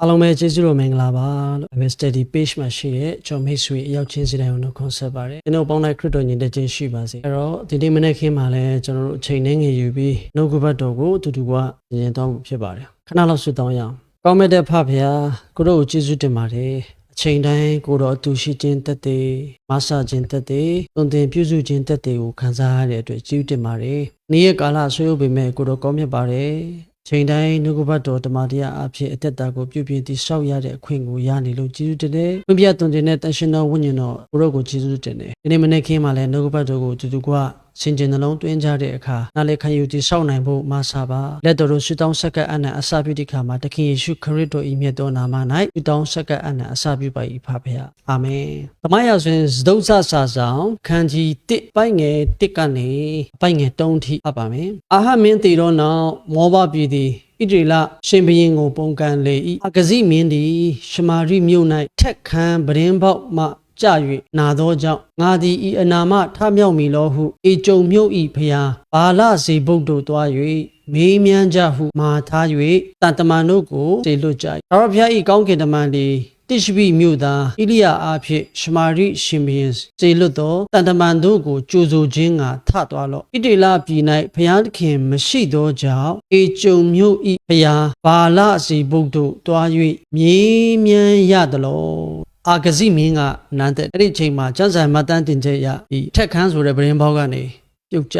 အားလုံးပဲကျေးဇူးတော်မင်္ဂလာပါလို့ Bible Study Page မှာရှိတဲ့ကျွန်မိတ်ဆွေအရောက်ချင်းစီတိုင်းကိုတော့ concept ပါတယ်ကျွန်တော်ပေါင်းတဲ့ခရစ်တော်ညီတဲ့ချင်းရှိပါစေအဲ့တော့ဒီနေ့မနေ့ခင်းမှာလည်းကျွန်တော်တို့အချိန်နဲ့ငယ်ယူပြီးနှုတ်ကပတ်တော်ကိုအတူတူကညင်သွားမှုဖြစ်ပါတယ်ခဏလောက်ဆွတောင်းရအောင်ကောင်းမဲ့တဲ့ဖဖျားကိုတို့ကိုကျေးဇူးတင်ပါတယ်အချိန်တိုင်းကိုတော်အတူရှိခြင်းတက်တဲ့မဆာခြင်းတက်တဲ့တုံတင်ပြုစုခြင်းတက်တဲ့ကိုခံစားရတဲ့အတွက်ကျေးဇူးတင်ပါတယ်နေ့ရက်ကာလဆွေးရုပ်ပေမဲ့ကိုတော်ကောင်းမြတ်ပါတယ် ချိန်တိုင်းနှုတ်ကပတ်တော်တမန်တရားအဖြစ်အသက်တာကိုပြုပြင်တည်ဆောက်ရတဲ့အခွင့်ကိုရနေလို့ကျေးဇူးတင်တယ်။ပြပြသွန်တင်တဲ့တန်ရှင်တော်ဝိညာဉ်တော်ကိုရောကိုကျေးဇူးတင်တယ်။ဒီနေ့မနေ့ခင်းမှာလည်းနှုတ်ကပတ်တော်ကိုတူတူက စင်ကြင်နှလုံးသွင်းကြတဲ့အခါနားလေခံယူတည်ဆောက်နိုင်ဖို့မဆာပါလက်တော်တို့ရှုတောင်းဆက်ကပ်အနံအစာပြုတဲ့အခါမှာတခင်ယေရှုခရစ်တော်ဤမြတ်သောနာမ၌ရှုတောင်းဆက်ကပ်အနံအစာပြုပါ၏ဖပါအာမင်။တမန်ရဆိုရင်ဇဒုဆာစာဆောင်ခန်းကြီး1ပိုက်ငယ်1ကနေပိုက်ငယ်3ထိအပ်ပါမယ်။အာဟမင်းတည်တော့နောက်မောဘပြည်သည်ဣဒရီလရှင်ဘရင်ကို ပုံကန်လေ၏အကစီမင်းသည်ရှမာရိမြို့၌ထက်ခမ်းပရင်ပေါက်မှ ကြ၍နာသောကြောင့်ငါသည်ဤအနာမထမြောက်မီလောဟုအေကြုံမြို့ဤဖျားဘာလစေဘုတ်တို့တွား၍မေးမြန်းကြဟုမှာထား၍တန်တမန်တို့ကိုစေလွတ်ကြ၏ဒါရဖျားဤကောင်းကင်တမန်သည်တိရှိဘိမြို့သားဣလိယအားဖြင့်ရှမာရိရှင်ဘုရင်စေလွတ်သောတန်တမန်တို့ကိုကြိုဆိုခြင်းကထသွားလော့ဣတေလပြည်၌ဘုရားသခင်မရှိသောကြောင့်အေကြုံမြို့ဤဘုရားဘာလစီဘုတ်တို့တွား၍မြေးမြန်းရသလော အာဂဇိမင်းကနန်းတဲ့အဲ့ဒီအချိန်မှာကျန်းဆိုင်မတန်းတင်ချက်ရဒီထက်ခန်းဆိုတဲ့ဗရင်ဘောက်ကနေပြုတ်ကြ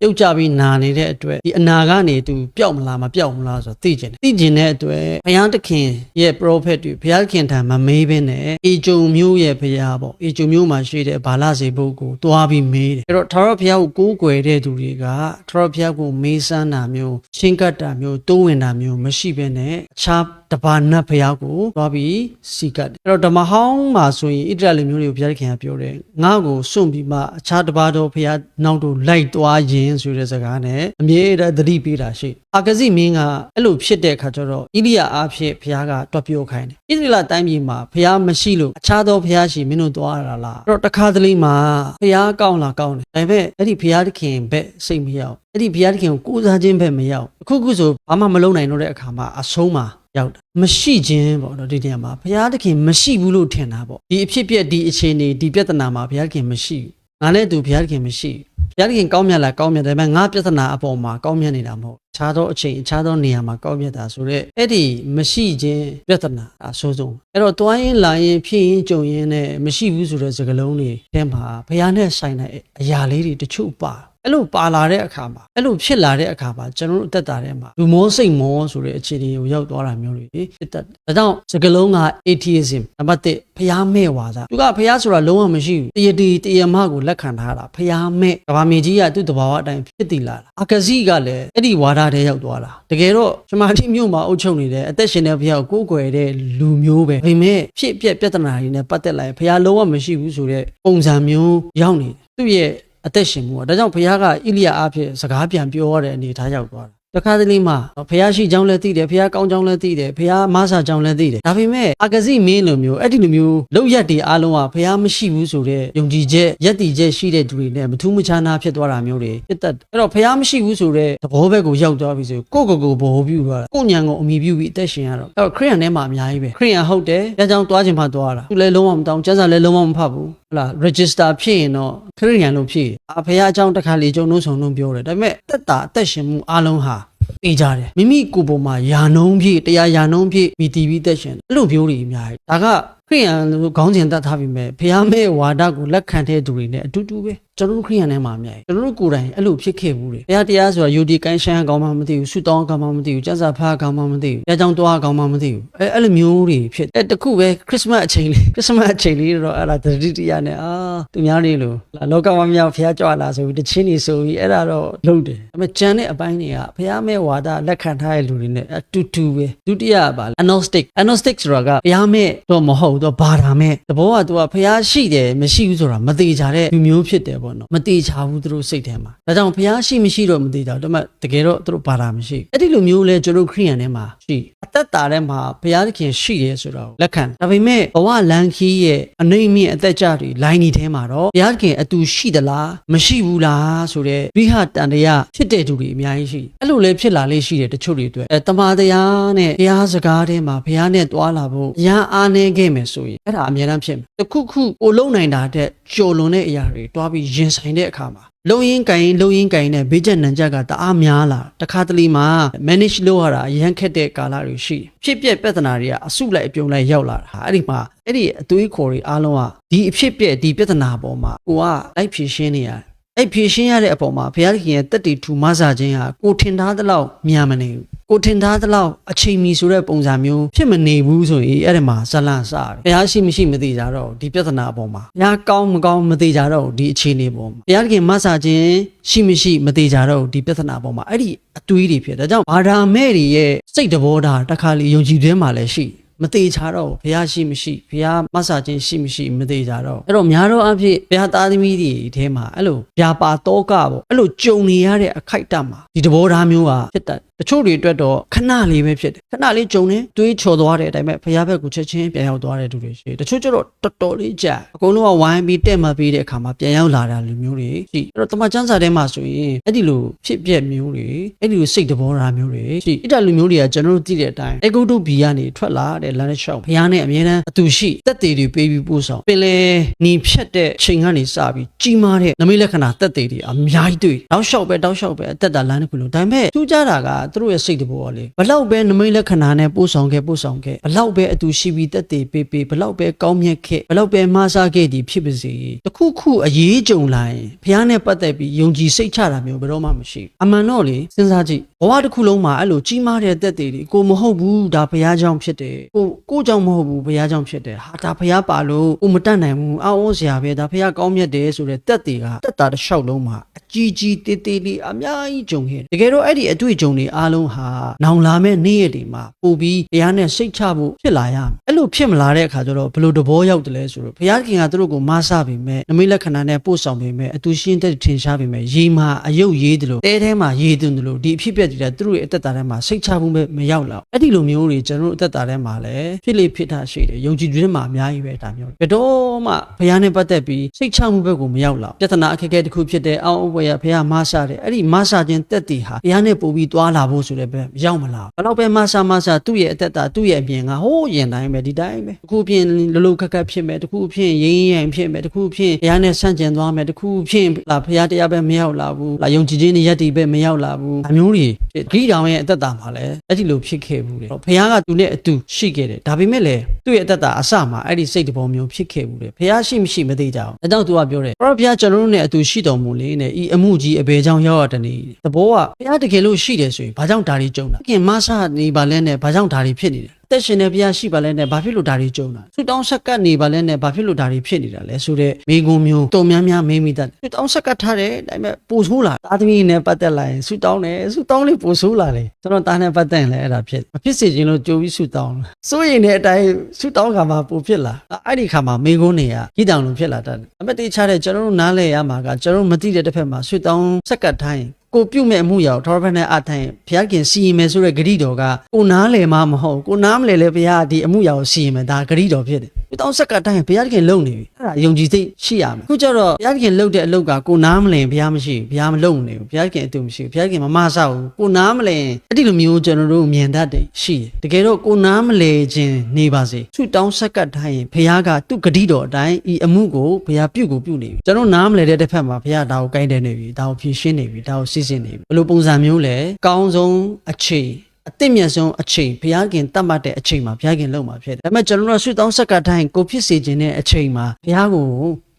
ပြုတ်ကြပြီးနာနေတဲ့အတွက်ဒီအနာကနေသူပျောက်မလားမပျောက်မလားဆိုတော့သိကျင်တယ်သိကျင်တဲ့အတွက်ဘုရားသခင်ရဲ့ prophet တွေဘုရားသခင်ထံမမေးဘဲနဲ့အေဂျုံမျိုးရဲ့ဘုရားပေါ့အေဂျုံမျိုးမှာရှိတဲ့ဘာလစေဘုတ်ကိုတွားပြီးမေးတယ်အဲ့တော့ထာဝရဘုရားကိုကိုးကွယ်တဲ့သူတွေကထာဝရဘုရားကိုမေးစမ်းတာမျိုးချင်းကပ်တာမျိုးတိုးဝင်တာမျိုးမရှိဘဲနဲ့အခြားတပါနတ်ဘုရားကိုသွားပြီးစီကတ်တယ်အဲ့တော့ဓမ္မဟောင်းမှာဆိုရင်ဣတရလူမျိုးတွေကိုဘုရားသခင်ကပြောတယ်ငါ့ကိုစွန့်ပြီးမှအခြားတပါတော်ဘုရားနောက်တို့လိုက်သွားခြင်းဆိုတဲ့စကားနဲ့အမြဲတမ်းသတိပေးတာရှိအာဂဇိမင်းကအဲ့လိုဖြစ်တဲ့အခါကျတော့ဣလိယအားဖြင့်ဘုရားကတွက်ပြောခိုင်းတယ်ဣသရေလတိုင်းပြည်မှာဘုရားမရှိလို့အခြားသောဘုရားရှိမင်းတို့သွားရတာလားအဲ့တော့တခါတလေမှာဘုရားကောင်းလားကောင်းတယ်ဒါပေမဲ့အဲ့ဒီဘုရားသခင်ဘက်စိတ်မရောက်အဲ့ဒီဘုရားသခင်ကိုကိုးစားခြင်းဘက်မရောက်အခုခုဆိုဘာမှမလုပ်နိုင်တော့တဲ့အခါမှာအဆုံးမှာ ရောက်တာမရှိခြင်းပေါ့နော်ဒီနေရာမှာဘုရားသခင်မရှိဘူးလို့ထင်တာပေါ့ဒီအဖြစ်ပြက်ဒီအခြေအနေဒီပြဿနာမှာဘုရားသခင်မရှိဘူးငါနဲ့သူဘုရားသခင်မရှိဘူးဘုရားသခင်ကောင်းမြတ်လားကောင်းမြတ်တယ်ဒါပေမဲ့ငါပြဿနာအပေါ်မှာကောင်းမြတ်နေတာမဟုတ်ခြားသောအချိန်အခြားသောနေရာမှာကောင်းမြတ်တာဆိုတော့အဲ့ဒီမရှိခြင်းပြဿနာအဆိုးဆုံးအဲ့တော့တွားရင်လာရင်ဖြစ်ရင်ကြုံရင်နဲ့မရှိဘူးဆိုတဲ့စကားလုံးတွေထဲမှာဘုရားနဲ့ဆိုင်တဲ့အရာလေးတွေတချို့ပါ အဲ့လိုပါလာတဲ့အခါမှာအဲ့လိုဖြစ်လာတဲ့အခါမှာကျွန်တော်တို့အသက်တာထဲမှာလူမောစိတ်မောဆိုတဲ့အခြေအနေကိုရောက်သွားတာမျိုးတွေဖြစ်တတ်တယ်ဒါကြောင့်စကားလုံးက atheism နံပါတ်1ဖျားမဲ့ဝါဒသူကဖျားဆိုတာလုံးဝမရှိဘူးတရတီတရမကိုလက်ခံထားတာဖျားမဲ့ကဘာမြေကြီးကသူ့တဘာဝအတိုင်းဖြစ်တည်လာတာအာကစီကလည်းအဲ့ဒီဝါဒထဲရောက်သွားတာတကယ်တော့ရှမာတိမြို့မှာအုပ်ချုပ်နေတဲ့အသက်ရှင်တဲ့ဖျားကိုကိုးကွယ်တဲ့လူမျိုးပဲဒါပေမဲ့ဖြစ်ပျက်ပြဿနာတွေနဲ့ပတ်သက်လာရင်ဖျားလုံးဝမရှိဘူးဆိုတဲ့ပုံစံမျိုးရောက်နေတယ်သူ့ရဲ့ အသက်ရှင်မှုကဒါကြောင့်ဘုရားကဣလိယအားဖြင့်စကားပြန်ပြောရတဲ့အနေထားရောက်သွားတာတခါတလေမှာဘုရားရှိကြောင်းလည်းသိတယ်ဘုရားကောင်းကြောင်းလည်းသိတယ်ဘုရားမဆာကြောင်းလည်းသိတယ်ဒါပေမဲ့အာဂဇိမင်းလိုမျိုးအဲ့ဒီလိုမျိုးလောက်ရက်တွေအားလုံးကဘုရားမရှိဘူးဆိုတဲ့ယုံကြည်ချက်ယက်တီချက်ရှိတဲ့သူတွေနဲ့မထူးမခြားနာဖြစ်သွားတာမျိုးတွေဖြစ်တတ်တယ်အဲ့တော့ဘုရားမရှိဘူးဆိုတဲ့သဘောဘက်ကိုရောက်သွားပြီဆိုကိုယ့်ကိုယ်ကိုဘောပြုသွားတာကိုယ့်ညံကိုအမိပြုပြီးအသက်ရှင်ရတော့အဲ့တော့ခရိယန်ထဲမှာအများကြီးပဲခရိယန်ဟုတ်တယ်အဲကြောင့်သွားခြင်းမှသွားတာသူလည်းလုံးဝမတောင်းကျမ်းစာလည်းလုံးဝမဖတ်ဘူး ဟုတ်လား register ဖြစ်ရင်တော့ခရိယန်လို့ဖြစ်ရင်အဖေအကြောင်းတစ်ခါလေကြုံနှုံးဆောင်နှုံးပြောတယ်ဒါပေမဲ့တက်တာအသက်ရှင်မှုအားလုံးဟာပေးကြတယ်မိမိကိုယ်ပေါ်မှာယာနှုံးပြည့်တရားယာနှုံးပြည့်မိတီးပြီးသက်ရှင်တယ်အဲ့လိုမျိုးတွေအများကြီးဒါက ခရိယန်လို့ခေါင်းစဉ်တတ်ထားပြီးမဲ့ဖះမဲဝါဒကိုလက်ခံတဲ့သူတွေနဲ့အတူတူပဲကျွန်တော်တို့ခရိယန်ထဲမှာအများကြီးကျွန်တော်တို့ကိုယ်တိုင်အဲ့လိုဖြစ်ခဲ့ဘူးလေဘုရားတရားဆိုတာယူဒီကိုင်းရှမ်းကောင်းမှမသိဘူးဆုတောင်းကောင်းမှမသိဘူးကျမ်းစာဖတ်ကောင်းမှမသိဘူးအဲကြောင့်တွားကောင်းမှမသိဘူးအဲအဲ့လိုမျိုးတွေဖြစ်အဲတခုပဲခရစ်စမတ်အချိန်လေးခရစ်စမတ်အချိန်လေးတော့အဲ့ဒါတတိတရနဲ့အာသူများလေးလို့လာလောကမှာမြောက်ဘုရားကြွလာဆိုပြီးတချင်းနေဆိုပြီးအဲ့ဒါတော့လုပ်တယ်ဒါပေမဲ့ကျန်တဲ့အပိုင်းတွေကဘုရားမဲဝါဒလက်ခံထားတဲ့လူတွေနဲ့အတူတူပဲဒုတိယကပါလဲ agnostic agnostic ဆိုတာကဘုရားမဲတော့မဟုတ်ဘူးသူကဘာသာမဲ့တဘောကသူကဖះရှိတယ်မရှိဘူးဆိုတာမသေးကြတဲ့လူမျိုးဖြစ်တယ်ပေါ့နော်မသေးချဘူးသူတို့စိတ်ထဲမှာဒါကြောင့်ဖះရှိမရှိတော့မသေးကြဘူးဒါပေမဲ့တကယ်တော့သူတို့ဘာသာမရှိဘူးအဲ့ဒီလူမျိုးလဲကျွန်တော်ခရိယန်ထဲမှာရှိအသက်တာထဲမှာဖះသခင်ရှိရဲဆိုတော့လက်ခံဒါပေမဲ့ဘဝလန်ခီးရဲ့အနေမြင့်အသက်ကြတွေလိုင်းဒီထဲမှာတော့ဖះသခင်အတူရှိသလားမရှိဘူးလားဆိုတဲ့ဝိဟတန်တရားဖြစ်တဲ့သူတွေအများကြီးရှိအဲ့လိုလဲဖြစ်လာလေးရှိတယ်တချို့တွေအတွက်အဲတမာတရားနဲ့ဘုရားစကားထဲမှာဘုရားနဲ့တွာလာဖို့ရန်အားနေခဲ့မယ်ဆိုရင်အဲ့ဒါအများအားဖြင့်တခုခုကိုလုံနိုင်တာတဲ့ကြော်လွန်တဲ့အရာတွေတွားပြီးရင်ဆိုင်တဲ့အခါမှာလုံရင်းကင်လုံရင်းကင်နဲ့ဘေးချက်နံချက်ကတအားများလာတခါတလေမှာ manage လုပ်ရတာအရန်ခက်တဲ့ကာလတွေရှိဖြစ်ပျက်ပြဿနာတွေကအစုလိုက်အပြုံလိုက်ရောက်လာတာဟာအဲ့ဒီမှာအဲ့ဒီအသွေးခေါ်တွေအားလုံးကဒီအဖြစ်ပျက်ဒီပြဿနာပေါ်မှာကိုကလိုက်ဖြေရှင်းနေရတယ် အဲ့ဖြည့်ရှင်းရတဲ့အပေါ်မှာဘုရားသခင်ရဲ့တက်တီထူမဆာခြင်းဟာကိုထင်ထားသလောက်မြန်မနေဘူးကိုထင်ထားသလောက်အချိန်မီဆိုတဲ့ပုံစံမျိုးဖြစ်မနေဘူးဆိုရင်အဲ့ဒီမှာဇလန့်စတယ်ဘုရားရှိမရှိမသိကြတော့ဒီပြဿနာအပေါ်မှာဘုရားကောင်းမကောင်းမသိကြတော့ဒီအခြေအနေပေါ်မှာဘုရားသခင်မဆာခြင်းရှိမရှိမသိကြတော့ဒီပြဿနာအပေါ်မှာအဲ့ဒီအတွေးတွေဖြစ်တယ်ဒါကြောင့်ဘာသာမဲ့တွေရဲ့စိတ်တဘောဓာတ်တစ်ခါလေယုံကြည်ခြင်းမှာလည်းရှိတယ် မသေးချာတော့ဘုရားရှိမရှိဘုရားမဆာခြင်းရှိမရှိမသေးချာတော့အဲ့တော့များတော့အဖြစ်ဘုရားသားသမီးတွေအဲထဲမှာအဲ့လိုဗျာပါတောကပေါ့အဲ့လိုကြုံနေရတဲ့အခိုက်အတန့်မှာဒီတဘောဓာမျိုးဟာဖြစ်တတ်တချို့တွေအတွက်တော့ခဏလေးပဲဖြစ်တယ်ခဏလေးကြုံနေတွေးချော်သွားတဲ့အတိုင်းပဲဘုရားဘက်ကိုချက်ချင်းပြန်ရောက်သွားတဲ့သူတွေရှိတယ်တချို့ကျတော့တော်တော်လေးကြာအကုန်လုံးကဝိုင်းပြီးတက်မှပြီးတဲ့အခါမှာပြန်ရောက်လာတာလူမျိုးတွေရှိအဲ့တော့တမန်ကျမ်းစာထဲမှာဆိုရင်အဲ့ဒီလိုဖြစ်ပျက်မျိုးတွေအဲ့ဒီလိုစိတ်တဘောဓာမျိုးတွေရှိအဲ့ဒါလူမျိုးတွေကကျွန်တော်တို့သိတဲ့အတိုင်းအေဂုတ်တုဘီကနေထွက်လာတဲ့လမ်းတစ်လျှောက်ဘုရားနဲ့အမြဲတမ်းအတူရှိတက်သေးတွေပေးပြီးပို့ဆောင်ပင်လေညီဖြတ်တဲ့ချိန်ကနေစပြီးကြီးမားတဲ့နမိတ်လက္ခဏာတက်သေးတွေအများကြီးတွေ့တောက်လျှောက်ပဲတောက်လျှောက်ပဲအသက်တာလမ်းတစ်ခုလုံးဒါပေမဲ့သူကြတာကသူတို့ရဲ့စိတ်တဘောကလေဘလောက်ပဲနမိတ်လက္ခဏာနဲ့ပို့ဆောင်ခဲ့ပို့ဆောင်ခဲ့ဘလောက်ပဲအတူရှိပြီးတက်သေးပေးပေးဘလောက်ပဲကောင်းမြတ်ခဲ့ဘလောက်ပဲမှားစားခဲ့သည်ဖြစ်ပါစေတခုခုအရေးကြုံလာရင်ဘုရားနဲ့ပတ်သက်ပြီးယုံကြည်စိတ်ချတာမျိုးဘယ်တော့မှမရှိဘူးအမှန်တော့လေစဉ်းစားကြည့်ဘဝတစ်ခုလုံးမှာအဲ့လိုကြီးမားတဲ့တက်သေးတွေကိုမဟုတ်ဘူးဒါဘုရားကြောင့်ဖြစ်တယ်ကိုကိုကြောင့်မဟုတ်ဘူးဘုရားကြောင့်ဖြစ်တယ်ဟာဒါဘုရားပါလို့ကိုမတတ်နိုင်ဘူးအောင်းစရာပဲဒါဘုရားကောင်းမြတ်တယ်ဆိုတဲ့တက်သေးကတက်တာတစ်လျှောက်လုံးမှာအကြီးကြီးတေးသေးလေးအများကြီးကြုံခဲ့တယ်တကယ်တော့အဲ့ဒီအတွေ့အကြုံတွေအားလုံးဟာနောင်လာမဲ့နေ့ရက်တွေမှာပို့ပြီးဘုရားနဲ့စိတ်ချဖို့ဖြစ်လာရမယ်အဲ့လိုဖြစ်မလာတဲ့အခါကျတော့ဘယ်လိုတဘောရောက်တယ်လဲဆိုတော့ဘုရားခင်ကသူတို့ကိုမဆာပြီးမဲ့နမိတ်လက္ခဏာနဲ့ပို့ဆောင်ပြီးမဲ့အတူရှင်းတဲ့ထင်ရှားပြီးမဲ့ရေမှာအယုတ်ရေးတယ်လို့တဲထဲမှာရေးတယ်လို့ဒီအဖြစ်ပြက်တွေသူတို့ရဲ့အသက်တာထဲမှာစိတ်ချဖို့မရောက်လောက်အဲ့ဒီလိုမျိုးတွေကျွန်တော်တို့အသက်တာထဲမှာလည်းဖြစ်လေဖြစ်တာရှိတယ်ယုံကြည်ခြင်းမှာအများကြီးပဲဒါမျိုးဘယ်တော့မှဘုရားနဲ့ပတ်သက်ပြီးစိတ်ချမှုဘက်ကိုမရောက်လောက်ပြဿနာအခက်အခဲတစ်ခုဖြစ်တဲ့အောင်းအဝယ်ရဘုရားမဆာတယ်အဲ့ဒီမဆာခြင်းတက်တည်ဟာဘုရားနဲ့ပို့ပြီးသွားလာဖို့ဆိုတဲ့ဘက်ရောက်မလာဘယ်တော့ပဲမဆာမဆာသူ့ရဲ့အသက်တာသူ့ရဲ့အမြင်ကဟိုးရင်တိုင်းပဲဒီတိုင်းပဲတစ်ခုဖြင့်လလုခက်ခက်ဖြစ်မယ်တစ်ခုဖြင့်ရင်းရင်ဖြစ်မယ်တစ်ခုဖြင့်ဘုရားနဲ့ဆန့်ကျင်သွားမယ်တစ်ခုဖြင့်လာဘုရားတရားပဲမရောက်လာဘူးလာယုံကြည်ခြင်းနဲ့ယက်တီပဲမရောက်လာဘူးအမျိုးတွေဖြစ်ဂိတောင်ရဲ့အသက်တာမှာလည်းအဲ့ဒီလိုဖြစ်ခဲ့ဘူးလေဘုရားကသူနဲ့အတူရှိခဲ့တယ်ဒါပေမဲ့လည်းသူ့ရဲ့အသက်တာအစမှာအဲ့ဒီစိတ်တဘောမျိုးဖြစ်ခဲ့ဘူးလေဘုရားရှိမရှိမသိကြအောင်အဲကြောင့်သူကပြောတယ်ဘုရားကျွန်တော်တို့နဲ့အတူရှိတော်မူလေနဲ့ဤအမှုကြီးအဘယ်ကြောင့်ရောက်ရတနည်းသဘောကဘုရားတကယ်လို့ရှိတယ်ဆိုရင်ဘာကြောင့်ဒါတွေကြုံတာခင်မဆနေပါလဲနဲ့ဘာကြောင့်ဒါတွေဖြစ်နေတ ယ်တက်ရှင်တဲ့ဘုရားရှိပါလဲနဲ့ဘာဖြစ်လို့ဒါတွေကြုံတာဆူတောင်းဆက်ကပ်နေပါလဲနဲ့ဘာဖြစ်လို့ဒါတွေဖြစ်နေတာလဲဆိုတော့မိဂုံမျိုးတုံများများမေးမိတတ်ဆူတောင်းဆက်ကပ်ထားတယ်ဒါပေမဲ့ပိုဆိုးလာသားသမီးနဲ့ပတ်သက်လာရင်ဆူတောင်းတယ်ဆူတောင်းလေးပိုဆိုးလာတယ်ကျွန်တော်သားနဲ့ပတ်သက်ရင်လည်းအဲ့ဒါဖြစ်မဖြစ်စေချင်လို့ကြိုပြီးဆူတောင်းလာစိုးရင်တဲ့အတိုင်းဆူတောင်းခါမှာပိုဖြစ်လာအဲ့ဒီခါမှာမိဂုံတွေကကြီးတောင်လို့ဖြစ်လာတတ်တယ်အမတေးချတဲ့ကျွန်တော်တို့နားလဲရမှာကကျွန်တော်တို့မသိတဲ့တစ်ဖက်မှာဆူတောင်းဆက်ကပ်ထားရင် ကိုပြုတ်မဲ့အမှုရောက်ထောရဖက်နဲ့အထိုင်ဘုရားခင်စီရင်မယ်ဆိုတဲ့ဂရိတော်ကကိုနားလေမှမဟုတ်ကိုနားမလဲလဲဘုရားဒီအမှုရောက်စီရင်မယ်ဒါဂရိတော်ဖြစ်တယ်ဒီ တောင်းဆက်ကတိုင်းဘုရားခင်လုံနေပြီအဲ့ဒါယုံကြည်စိတ်ရှိရမယ်ခုကျတော့ဘုရားခင်လုံတဲ့အလုပ်ကကိုနားမလဲဘုရားမရှိဘုရားမလုံနေဘူးဘုရားခင်အတူမရှိဘုရားခင်မမဆောက်ဘူးကိုနားမလဲအဲ့ဒီလိုမျိုးကျွန်တော်တို့မြင်တတ်တယ်ရှိတယ်တကယ်တော့ကိုနားမလဲခြင်းနေပါစေသူတောင်းဆက်ကတိုင်းဘုရားကသူ့ဂရိတော်အတိုင်းဤအမှုကိုဘုရားပြုတ်ကိုပြုတ်နေပြီကျွန်တော်နားမလဲတဲ့တစ်ဖက်မှာဘုရားဒါကိုကိုင်းတယ်နေပြီဒါကိုဖြည့်ရှင်းနေပြီဒါကိုစစ်စစ်နေပြီဘယ်လိုပုံစံမျိုးလဲကောင်းဆုံးအခြေ အသင့်မြတ်ဆုံးအချိန်ဘုရားခင်တတ်မှတ်တဲ့အချိန်မှာဘုရားခင်လုံမှာဖြစ်တယ်။ဒါပေမဲ့ကျွန်တော်တို့ဆွတောင်းဆက်ကတိုင်းကိုဖြစ်စေခြင်းတဲ့အချိန်မှာဘုရားကို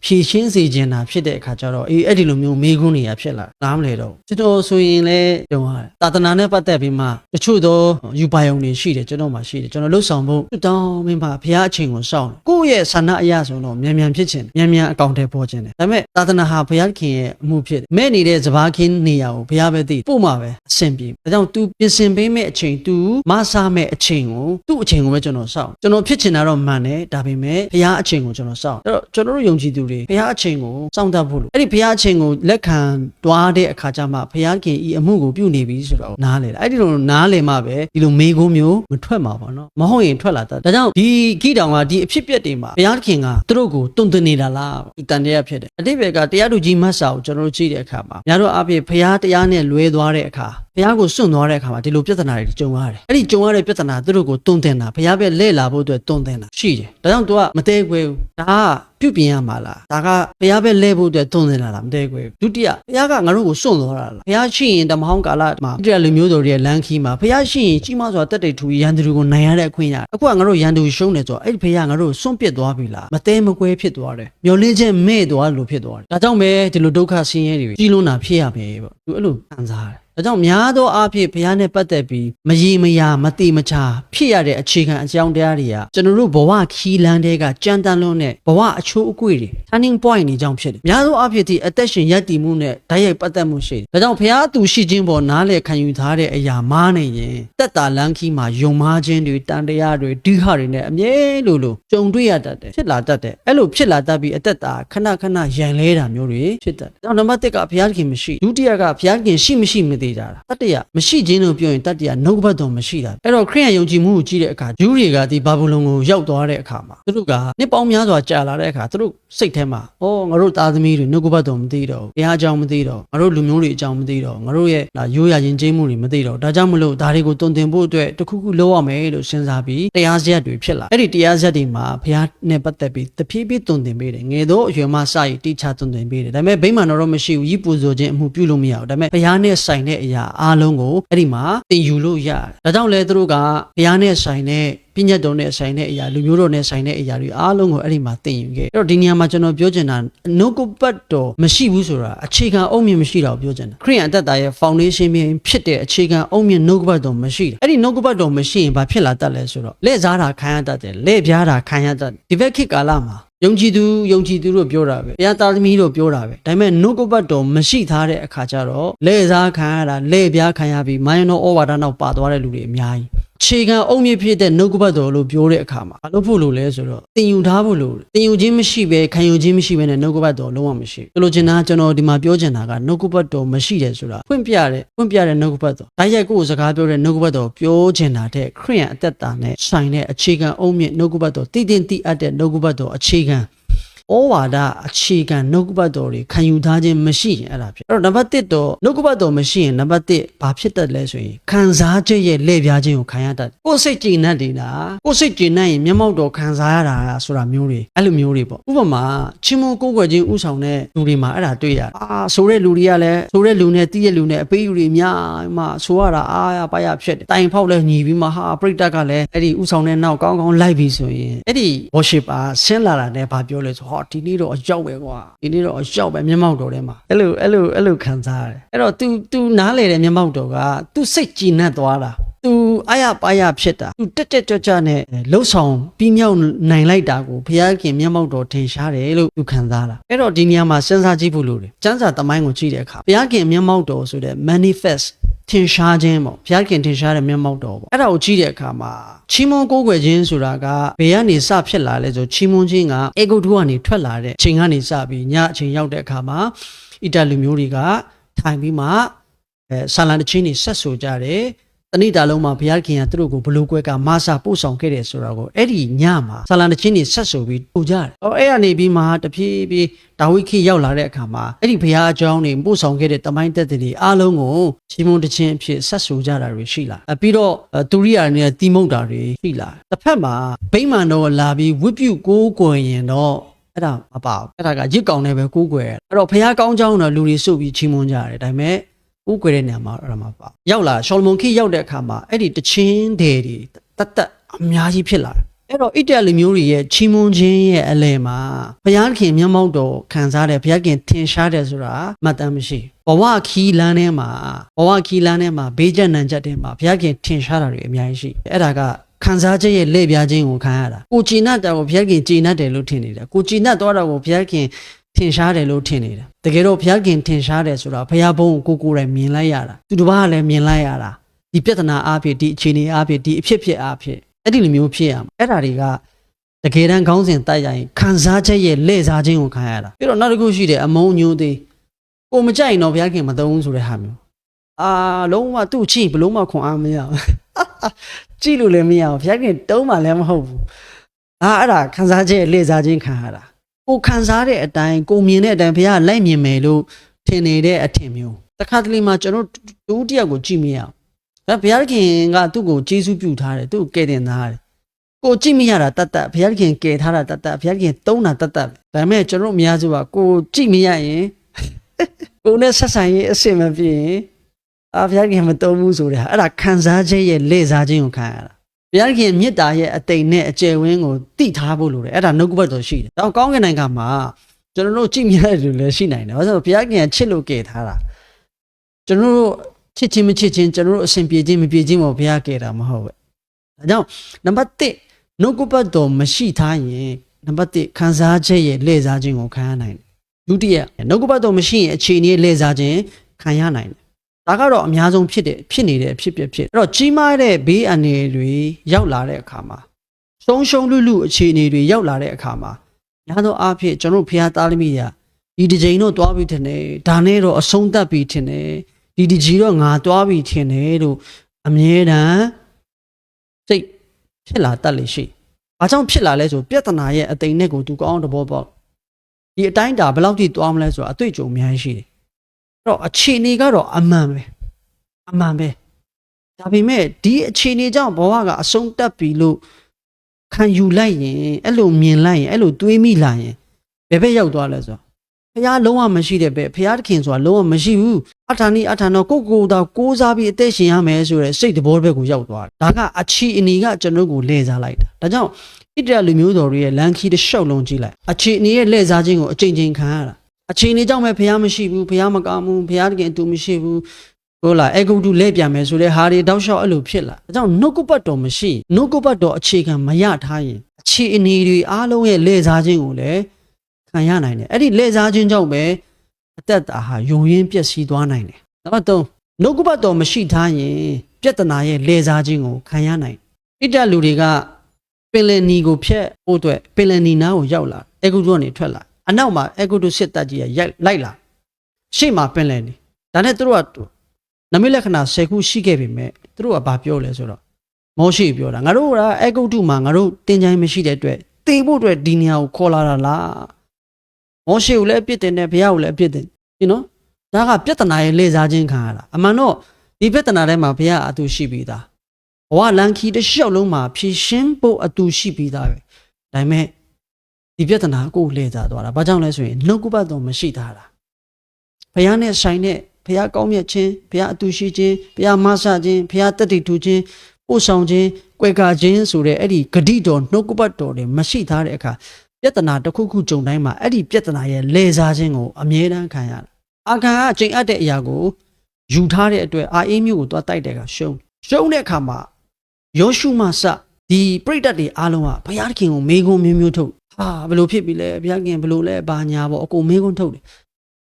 ဖြည့်ရှင်းစေခြင်းတာဖြစ်တဲ့အခါကျတော့အေးအဲ့ဒီလိုမျိုးမေးခွန်းတွေကဖြစ်လာနားမလဲတော့ကျွန်တော်ဆိုရင်လည်းကြုံရတယ်သာသနာနဲ့ပတ်သက်ပြီးမှတချို့သောယူပါယုံတွေရှိတယ်ကျွန်တော်မှရှိတယ်ကျွန်တော်လှုပ်ဆောင်ဖို့တွတောင်းမင်းပါဘုရားအချိန်ကိုစောင့်တယ်ကိုယ့်ရဲ့ဆန္ဒအရာဆိုတော့မြန်မြန်ဖြစ်ခြင်းမြန်မြန်အကောင့်ထဲပေါ်ခြင်းတယ်ဒါပေမဲ့သာသနာဟာဘုရားခင်ရဲ့အမှုဖြစ်တယ်မဲ့နေတဲ့စဘာခင်းနေရာကိုဘုရားပဲသိပို့မှာပဲအဆင်ပြေဒါကြောင့် तू ပြင်ဆင်ပေးမဲ့အချိန် तू မဆာမဲ့အချိန်ကိုသူ့အချိန်ကိုပဲကျွန်တော်စောင့်ကျွန်တော်ဖြစ်ချင်တာတော့မှန်တယ်ဒါပေမဲ့ဘုရားအချိန်ကိုကျွန်တော်စောင့်အဲ့တော့ကျွန်တော်တို့ယုံကြည်သူတွေဘုရားအချိန်ကိုစောင့်တတ်ဖို့လို့အဲ့ဒီဘုရားအချိန်ကိုလက်ခံတွားတဲ့အခါကျမှဘုရားခင်ဤအမှုကိုပြုနေပြီဆိုတော့နားလေအဲ့ဒီလိုနားလေမှပဲဒီလိုမေကုန်းမျိုးမထွက်မှာပေါ့နော်မဟုတ်ရင်ထွက်လာတတ်ဒါကြောင့်ဒီဂိတောင်ကဒီအဖြစ်ပြက်တွေမှာဘုရားခင်ကသူတို့ကိုတုံ့တင်နေတာလားဒီတန်တရားဖြစ်တယ်အတိပ္ပယ်ကတရားသူကြီးမတ်စာကိုကျွန်တော်တို့ကြည့်တဲ့အခါမှာများတို့အပြည့်ဘုရားတရားနဲ့လွဲသွားတဲ့အခါဘုရားကိုစွန့်သွားတဲ့အခါမှာဒီလိုပြဿနာတွေကြုံရတယ်အဲ့ဒီကြုံရတဲ့ပြဿနာသူတို့ကိုတုံ့တင်တာဘုရားပဲလဲလာဖို့အတွက်တုံ့တင်တာရှိတယ်ဒါကြောင့် तू ကမတဲခွဲဘူးဒါကပြုတ်ပြင်ရမှာလားဒါကဘုရားပဲလဲဖို့အတွက်တုံ့တင်လာတာမတဲခွဲဘူးဒုတိယဘုရားကငါတို့ကိုစွန့်သွားတာလားဘုရားရှိရင်ဓမ္မဟောင်းကာလမှာဒီလူမျိုးတော်တွေရဲ့လမ်းခီးမှာဘုရားရှိရင်ကြီးမားစွာတက်တိတ်ထူရန်သူကိုနိုင်ရတဲ့အခွင့်ရအခုကငါတို့ရန်သူရှုံးနေဆိုတော့အဲ့ဒီဘုရားငါတို့စွန့်ပစ်သွားပြီလားမတဲမကွဲဖြစ်သွားတယ်မျောလင်းချက်မဲ့သွားလို့ဖြစ်သွားတယ်ဒါကြောင့်ပဲဒီလိုဒုက္ခဆင်းရဲတွေကြီးလွန်းတာဖြစ်ရမယ်ပေါ့သူအဲ့လိုခံစားရတယ် ဒါကြောင့်များသောအားဖြင့်ဘုရားနဲ့ပတ်သက်ပြီးမရေမရာမတိမချာဖြစ်ရတဲ့အခြေခံအကြောင်းတရားတွေကကျွန်တော်တို့ဘဝခီးလန်းတဲ့ကကြမ်းတမ်းလွန်းတဲ့ဘဝအချိုးအကွေ့တွေ turning point တွေကြောင့်ဖြစ်တယ်။များသောအားဖြင့်ဒီအသက်ရှင်ရပ်တည်မှုနဲ့ဓာတ်ရိုက်ပတ်သက်မှုရှိတယ်။ဒါကြောင့်ဘုရားသူရှိခြင်းပေါ်နားလည်ခံယူထားတဲ့အရာမားနေရင်တက်တာလန်းခီးမှာယုံမားခြင်းတွေတန်တရားတွေဒိဟတွေနဲ့အမြဲလိုလိုကြုံတွေ့ရတတ်တယ်ဖြစ်လာတတ်တယ်။အဲ့လိုဖြစ်လာတတ်ပြီးအသက်တာခဏခဏရန်လဲတာမျိုးတွေဖြစ်တတ်တယ်။ဒါကြောင့်နံပါတ်1ကဘုရားခင်မရှိဒုတိယကဘုရားခင်ရှိမရှိမသေးကြတာတတိယမရှိခြင်းလို့ပြောရင်တတိယနှုတ်ကပတ်တော်မရှိတာအဲ့တော့ခရိယန်ယုံကြည်မှုကိုကြည့်တဲ့အခါဂျူးတွေကဒီဘာဘူးလုံကိုရောက်သွားတဲ့အခါမှာသူတို့ကနှစ်ပေါင်းများစွာကြာလာတဲ့အခါသူတို့စိတ်ထဲမှာအော်ငါတို့သားသမီးတွေနှုတ်ကပတ်တော်မသိတော့ဘူးဘုရားအကြောင်းမသိတော့ငါတို့လူမျိုးတွေအကြောင်းမသိတော့ငါတို့ရဲ့ဒါရိုးရာယဉ်ကျေးမှုတွေမသိတော့ဒါကြောင့်မလို့ဒါတွေကိုတုံတင်ဖို့အတွက်တခုခုလုပ်ရမယ်လို့စဉ်းစားပြီးတရားစရက်တွေဖြစ်လာအဲ့ဒီတရားစရက်တွေမှာဘုရားနဲ့ပတ်သက်ပြီးတဖြည်းဖြည်းတုံတင်ပေးတယ်ငယ်သောအရွယ်မှစရည်တိချတုံတင်ပေးတယ်ဒါပေမဲ့ဗိမာန်တော်တော့မရှိဘူးဤပူဇော်ခြင်းအမှုပြုလို့မရဘူးဒါပေမဲ့ဘုရားနဲ့ဆိုင်တဲ့အရာအားလုံးကိုအဲ့ဒီမှာသင်ယူလို့ရတယ်ဒါကြောင့်လဲသူတို့ကဘုရားနဲ့ဆိုင်တဲ့ပညတ်တော်နဲ့ဆိုင်တဲ့အရာလူမျိုးတော်နဲ့ဆိုင်တဲ့အရာတွေအားလုံးကိုအဲ့ဒီမှာသင်ယူခဲ့အဲ့တော့ဒီနေရာမှာကျွန်တော်ပြောချင်တာနှုတ်ကပတ်တော်မရှိဘူးဆိုတာအခြေခံအုံမြင့်မရှိတာကိုပြောချင်တာခရိယန်အသက်တာရဲ့ foundation မြင်ဖြစ်တဲ့အခြေခံအုံမြင့်နှုတ်ကပတ်တော်မရှိတာအဲ့ဒီနှုတ်ကပတ်တော်မရှိရင်ဘာဖြစ်လာတတ်လဲဆိုတော့လက်စားတာခံရတတ်တယ်လက်ပြားတာခံရတတ်တယ်ဒီဘက်ခေတ်ကာလမှာ ယုံကြည်သူယုံကြည်သူတို့ပြောတာပဲဘုရားသားသမီးတို့ပြောတာပဲဒါပေမဲ့နှုတ်ကပတ်တော်မရှိထားတဲ့အခါကျတော့လက်စားခံရတာလက်ပြားခံရပြီးမိုင်းနောဩဝါဒနောက်ပါသွားတဲ့လူတွေအများကြီး ခြေခံအုံမြင့်ဖြစ်တဲ့နှုတ်ကပတ်တော်လို့ပြောတဲ့အခါမှာဘာလို့ဖို့လို့လဲဆိုတော့တင်ယူထားဖို့လို့တင်ယူခြင်းမရှိပဲခံယူခြင်းမရှိပဲနဲ့နှုတ်ကပတ်တော်လုံးဝမရှိဘူးဆိုလိုချင်တာကျွန်တော်ဒီမှာပြောချင်တာကနှုတ်ကပတ်တော်မရှိတယ်ဆိုတာဖွင့်ပြတဲ့ဖွင့်ပြတဲ့နှုတ်ကပတ်တော်ဒါရိုက်ကိုယ်စကားပြောတဲ့နှုတ်ကပတ်တော်ပြောချင်တာတဲ့ခရိယန်အသက်တာနဲ့ဆိုင်တဲ့အခြေခံအုံမြင့်နှုတ်ကပတ်တော်တည်တင်တည်အပ်တဲ့နှုတ်ကပတ်တော်အခြေခံ ဩဝါဒအခြေခံနှုတ်ကပတ်တော်တွေခံယူထားခြင်းမရှိရင်အဲ့ဒါဖြစ်အဲ့တော့နံပါတ်1တော့နှုတ်ကပတ်တော်မရှိရင်နံပါတ်1ဘာဖြစ်တတ်လဲဆိုရင်ခံစားချက်ရဲ့လက်ပြားခြင်းကိုခံရတတ်တယ်ကိုယ်စိတ်ကြည်နပ်နေတာကိုယ်စိတ်ကြည်နပ်ရင်မျက်မှောက်တော်ခံစားရတာဆိုတာမျိုးတွေအဲ့လိုမျိုးတွေပေါ့ဥပမာချင်းမုန်းကိုယ်ွယ်ခြင်းဥဆောင်တဲ့လူတွေမှာအဲ့ဒါတွေ့ရအာဆိုတဲ့လူတွေကလည်းဆိုတဲ့လူနဲ့တီးတဲ့လူနဲ့အပေးယူတွေအများမှဆိုရတာအားရပါရဖြစ်တယ်တိုင်ဖောက်လဲညီပြီးမှဟာပရိသတ်ကလည်းအဲ့ဒီဥဆောင်တဲ့နောက်ကောင်းကောင်းလိုက်ပြီးဆိုရင်အဲ့ဒီ worship ပါဆင်းလာတာနဲ့ဘာပြောလဲဆိုဟောဒီနေ့တော့အရောက်ပဲကွာဒီနေ့တော့အရောက်ပဲမျက်မှောက်တော်ထဲမှာအဲ့လိုအဲ့လိုအဲ့လိုခံစားရတယ်အဲ့တော့ तू तू နားလေတဲ့မျက်မှောက်တော်က तू စိတ်ကြည်နပ်သွားတာသူအာရပါရဖြစ်တာသူတက်တက်ကြွကြွနဲ့လှုပ်ဆောင်ပြီးမြောက်နိုင်လိုက်တာကိုဘုရားခင်မျက်မှောက်တော်ထင်ရှားတယ်လို့သူခံစားတာအဲ့တော့ဒီနေရာမှာစဉ်းစားကြည့်ဖို့လိုတယ်စံစာတမိုင်းကိုကြည့်တဲ့အခါဘုရားခင်မျက်မှောက်တော်ဆိုတဲ့ manifest ထင်ရှားခြင်းပေါ့ဘုရားခင်ထင်ရှားတဲ့မျက်မှောက်တော်ပေါ့အဲ့ဒါကိုကြည့်တဲ့အခါမှာချီးမွမ်းကိုးကွယ်ခြင်းဆိုတာကဘယ်ကနေစဖြစ်လာလဲဆိုချီးမွမ်းခြင်းကအေဂုတ်ထုကနေထွက်လာတဲ့အချိန်ကနေစပြီးညအချိန်ရောက်တဲ့အခါမှာအီတလီမျိုးတွေကထိုင်ပြီးမှအဲဆာလန်တချင်းတွေဆက်ဆိုကြတယ် တဏိတာလုံးမှာဘုရားခင်ကသူတို့ကိုဘလို့ကွဲကမာစာပို့ဆောင်ခဲ့တယ်ဆိုတာကိုအဲ့ဒီညမှာဆာလန်တချင်းနေဆက်ဆိုပြီးတူကြတယ်။အော်အဲ့ကနေပြီးမှတဖြည်းဖြည်းဒါဝိခိရောက်လာတဲ့အခါမှာအဲ့ဒီဘုရားအကြောင်းနေပို့ဆောင်ခဲ့တဲ့တမိုင်းတက်တဲ့တွေအားလုံးကိုရှင်မုန်တချင်းအဖြစ်ဆက်ဆိုကြတာတွေရှိလာ။ပြီးတော့သူရိယာနဲ့တီးမုတ်တာတွေရှိလာ။တစ်ဖက်မှာဗိမာန်တော်လာပြီးဝိပုကိုးကွယ်ရင်တော့အဲ့ဒါမပါဘူး။အဲ့ဒါကရစ်ကောင်နဲ့ပဲကိုးကွယ်ရ။အဲ့တော့ဘုရားကောင်းကြောင်းတော့လူတွေစုပြီးချီးမွမ်းကြတယ်။ဒါပေမဲ့ ကိုးကွယ်တဲ့နေရာမှာအဲ့ဒါမပါရောက်လာရှောလမုန်ခေတ်ရောက်တဲ့အခါမှာအဲ့ဒီတချင်းတွေတွေတတ်တတ်အများကြီးဖြစ်လာတယ်အဲ့တော့ဣတလူမျိုးတွေရဲ့ချီးမွမ်းခြင်းရဲ့အလယ်မှာဘုရားခင်မျက်မှောက်တော်ခံစားတယ်ဘုရားခင်ထင်ရှားတယ်ဆိုတာမှတ်တမ်းမရှိဘူးဘဝခီးလန်းထဲမှာဘဝခီးလန်းထဲမှာဘေးကျနံချက်တွေမှာဘုရားခင်ထင်ရှားတာတွေအများကြီးရှိအဲ့ဒါကခံစားချက်ရဲ့လက်ပြခြင်းကိုခံရတာကိုကြည်နတ်တာကိုဘုရားခင်ကြည်နတ်တယ်လို့ထင်နေတာကိုကြည်နတ်သွားတာကိုဘုရားခင် ထင်ရှားတယ်လို့ထင်နေတာတကယ်တော့ဘုရားခင်ထင်ရှားတယ်ဆိုတာဘုရားဘုန်းကိုကိုကိုယ်တိုင်မြင်လိုက်ရတာသူတစ်ပါးကလည်းမြင်လိုက်ရတာဒီပြဿနာအားဖြင့်ဒီအခြေအနေအားဖြင့်ဒီအဖြစ်ဖြစ်အားဖြင့်အဲ့ဒီလိုမျိုးဖြစ်ရမှာအဲ့ဒါတွေကတကယ်တမ်းခေါင်းစဉ်တိုက်ရရင်ခံစားချက်ရဲ့လက်စားခြင်းကိုခံရတာပြီးတော့နောက်တစ်ခုရှိတယ်အမုန်းညိုးသေးကိုမကြိုက်ရင်တော့ဘုရားခင်မသုံးဘူးဆိုတဲ့ဟာမျိုးအာလုံးဝသူ့ချိဘလုံးမခွန်အားမရဘူးကြည့်လို့လည်းမရဘူးဘုရားခင်တုံးမှလည်းမဟုတ်ဘူးအာအဲ့ဒါခံစားချက်ရဲ့လက်စားခြင်းခံရတာ ကိုခံစားတဲ့အတိုင်းကိုမြင်တဲ့အတိုင်းဘုရားကလိုက်မြင်မယ်လို့ထင်နေတဲ့အထင်မျိုးတခါတလေမှာကျွန်တော်တူတယောက်ကိုကြည့်မရအောင်ဒါဘုရားခင်ကသူ့ကိုကျေးဇူးပြုထားတယ်သူ့ကိုကယ်တင်ထားတယ်ကိုကြည့်မရတာတတ်တတ်ဘုရားခင်ကယ်ထားတာတတ်တတ်ဘုရားခင်တုံးတာတတ်တတ်ဒါပေမဲ့ကျွန်တော်တို့အများစုကကိုကြည့်မရရင်ကိုနဲ့ဆက်ဆံရေးအဆင်မပြေရင်အာဘုရားခင်မတုံးဘူးဆိုတဲ့ဟာအဲ့ဒါခံစားချက်ရဲ့လေစားခြင်းကိုခံရတာ ဘုရားခင်မေတ္တာရဲ့အတိမ်နဲ့အကျယ်ဝန်းကိုတိထားဖို့လိုတယ်အဲ့ဒါနှုတ်ကပတ်တော်ရှိတယ်တော့ကောင်းကင်နိုင်ငံမှာကျွန်တော်တို့ကြည့်မရတဲ့လူလည်းရှိနိုင်တယ်ဘာလို့လဲဆိုတော့ဘုရားခင်ကချစ်လို့ကယ်ထားတာကျွန်တော်တို့ချစ်ချင်းမချစ်ချင်းကျွန်တော်တို့အဆင်ပြေချင်းမပြေချင်းပေါ့ဘုရားကယ်တာမဟုတ်ပဲဒါကြောင့်နံပါတ်1နှုတ်ကပတ်တော်မရှိထားရင်နံပါတ်1ခံစားချက်ရဲ့လေစားခြင်းကိုခံရနိုင်တယ်ဒုတိယနှုတ်ကပတ်တော်မရှိရင်အခြေအနေလေစားခြင်းခံရနိုင်တယ် ဒါကတော့အများဆုံးဖြစ်တဲ့ဖြစ်နေတဲ့အဖြစ်ပြဖြစ်အဲ့တော့ကြီးမားတဲ့ဘေးအန္တရာယ်တွေရောက်လာတဲ့အခါမှာဆုံးရှုံးလူလူအခြေအနေတွေရောက်လာတဲ့အခါမှာညာသောအားဖြင့်ကျွန်တော်တို့ဖះသားသမီးရာဒီတစ်ချိန်တော့တွားပြီးထင်တယ်ဒါနဲ့တော့အဆုံးသတ်ပြီးထင်တယ်ဒီတစ်ကြီးတော့ငါတွားပြီးထင်တယ်လို့အမြဲတမ်းစိတ်ဖြစ်လာတတ်လေရှိ။ဘာကြောင့်ဖြစ်လာလဲဆိုပြဿနာရဲ့အတိမ်နဲ့ကိုသူကောင်းအောင်တဘောပေါက်ဒီအတိုင်းဒါဘယ်လောက်ထိတွားမလဲဆိုတာအတွေ့အကြုံအများကြီးရှိတယ်။အဲ့ တော့အခြေအနေကတော့အမှန်ပဲအမှန်ပဲဒါပေမဲ့ဒီအခြေအနေကြောင့်ဘဝကအဆုံးတက်ပြီလို့ခံယူလိုက်ရင်အဲ့လိုမြင်လိုက်ရင်အဲ့လိုတွေးမိလာရင်ဘယ်ဘက်ရောက်သွားလဲဆိုတော့ဖះလုံးဝမရှိတဲ့ဘက်ဖះတခင်ဆိုတာလုံးဝမရှိဘူးအထာနီအထာနောကိုကိုတာကိုးစားပြီးအသက်ရှင်ရမယ်ဆိုတဲ့စိတ်တဘောဘက်ကိုရောက်သွားတယ်ဒါကအခြေအနေကကျွန်တော်ကိုလဲစားလိုက်တာဒါကြောင့်ဣတရလူမျိုးတော်တွေရဲ့လန်ခီတစ်လျှောက်လုံးကြည့်လိုက်အခြေအနေရဲ့လဲစားခြင်းကိုအချိန်ချင်းခံရတာ အခြေအနေကြောင့်ပဲဖះမရှိဘူးဖះမကောင်းဘူးဖះတခင်အတူမရှိဘူးဟုတ်လားအေဂုတ်တုလဲပြန်မယ်ဆိုတဲ့ဟာတွေတောက်လျှောက်အဲ့လိုဖြစ်လာဒါကြောင့်နှုတ်ကပတ်တော်မရှိနှုတ်ကပတ်တော်အခြေခံမရထားရင်အခြေအနေတွေအားလုံးရဲ့လဲစားခြင်းကိုလည်းခံရနိုင်တယ်အဲ့ဒီလဲစားခြင်းကြောင့်ပဲအသက်တာဟာယုံရင်းပျက်စီးသွားနိုင်တယ်နံပါတ်3နှုတ်ကပတ်တော်မရှိထားရင်ပြဿနာရဲ့လဲစားခြင်းကိုခံရနိုင်ဣတလူတွေကပင်လယ်နီကိုဖျက်ဖို့အတွက်ပင်လယ်နီနားကိုရောက်လာအေဂုတ်တုကနေထွက်လာ အနောက်မှာအေဂုတ်တုစစ်တပ်ကြီးကရိုက်လိုက်လာရှေ့မှာပင်လယ်နီဒါနဲ့သူတို့ကနမိတ်လက္ခဏာ10ခုရှိခဲ့ပြီမဲ့သူတို့ကဘာပြောလဲဆိုတော့မောရှိပြောတာငါတို့ကအဲဂုတ်တုမှာငါတို့တင်ချိုင်းမရှိတဲ့အတွက်တေဖို့အတွက်ဒီနေရာကိုခေါ်လာတာလားမောရှိကိုလည်းအပြစ်တင်တယ်ဘုရားကိုလည်းအပြစ်တင် you know ဒါကပြဿနာရဲ့လေစားခြင်းခံရတာအမှန်တော့ဒီပြဿနာထဲမှာဘုရားအတူရှိပြီးသားဘဝလန်ခီတစ်လျှောက်လုံးမှာဖြည့်ရှင်းဖို့အတူရှိပြီးသားပဲဒါပေမဲ့ ဒီပြဿနာကိုလေစားသွားတာဘာကြောင့်လဲဆိုရင်နှုတ်ကပတ်တော်မရှိတာလားဘုရားနဲ့ဆိုင်တဲ့ဘုရားကောင်းမြတ်ခြင်းဘုရားအတူရှိခြင်းဘုရားမဆခြင်းဘုရားတတ္တိထူခြင်းပို့ဆောင်ခြင်းကွယ်ကာခြင်းဆိုတဲ့အဲ့ဒီဂတိတော်နှုတ်ကပတ်တော်တွေမရှိထားတဲ့အခါပြဿနာတစ်ခုခုကြုံတိုင်းမှာအဲ့ဒီပြဿနာရဲ့လဲစားခြင်းကိုအမြဲတမ်းခံရတာအာခံကအချိန်အပ်တဲ့အရာကိုယူထားတဲ့အတွက်အာအေးမျိုးကိုသွားတိုက်တဲ့အခါရှုံးရှုံးတဲ့အခါမှာယောရှုမဆဒီပြိတ္တတွေအားလုံးကဘုရားသခင်ကိုမေးခွန်းမျိုးမျိုးထုတ် ဟာဘယ်လိုဖြစ်ပြီလဲဘုရားခင်ဘယ်လိုလဲဘာညာပေါ့အကုန်မေးခွန်းထုတ်တယ်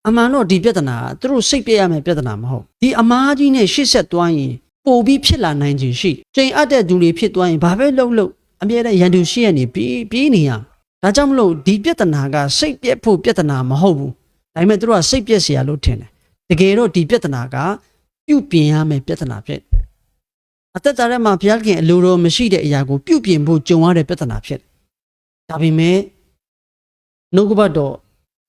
အမှန်တော့ဒီပြဿနာကသူတို့စိတ်ပြည့်ရမယ့်ပြဿနာမဟုတ်ဒီအမားကြီးနဲ့ရှေ့ဆက်သွားရင်ပိုပြီးဖြစ်လာနိုင်ခြင်းရှိချိန်အပ်တဲ့သူတွေဖြစ်သွားရင်ဘာပဲလုပ်လို့အမြဲတမ်းရန်သူရှိရနေပြီးပြီးနေရဒါကြောင့်မလို့ဒီပြဿနာကစိတ်ပြက်ဖို့ပြဿနာမဟုတ်ဘူးဒါပေမဲ့သူတို့ကစိတ်ပြက်เสียလို့ထင်တယ်တကယ်တော့ဒီပြဿနာကပြုတ်ပြင်ရမယ့်ပြဿနာဖြစ်အသက်တာထဲမှာဘုရားခင်အလိုတော်မရှိတဲ့အရာကိုပြုတ်ပြင်ဖို့ကြုံရတဲ့ပြဿနာဖြစ် ဒါပေမဲ့နှုတ်ကပတ်တော်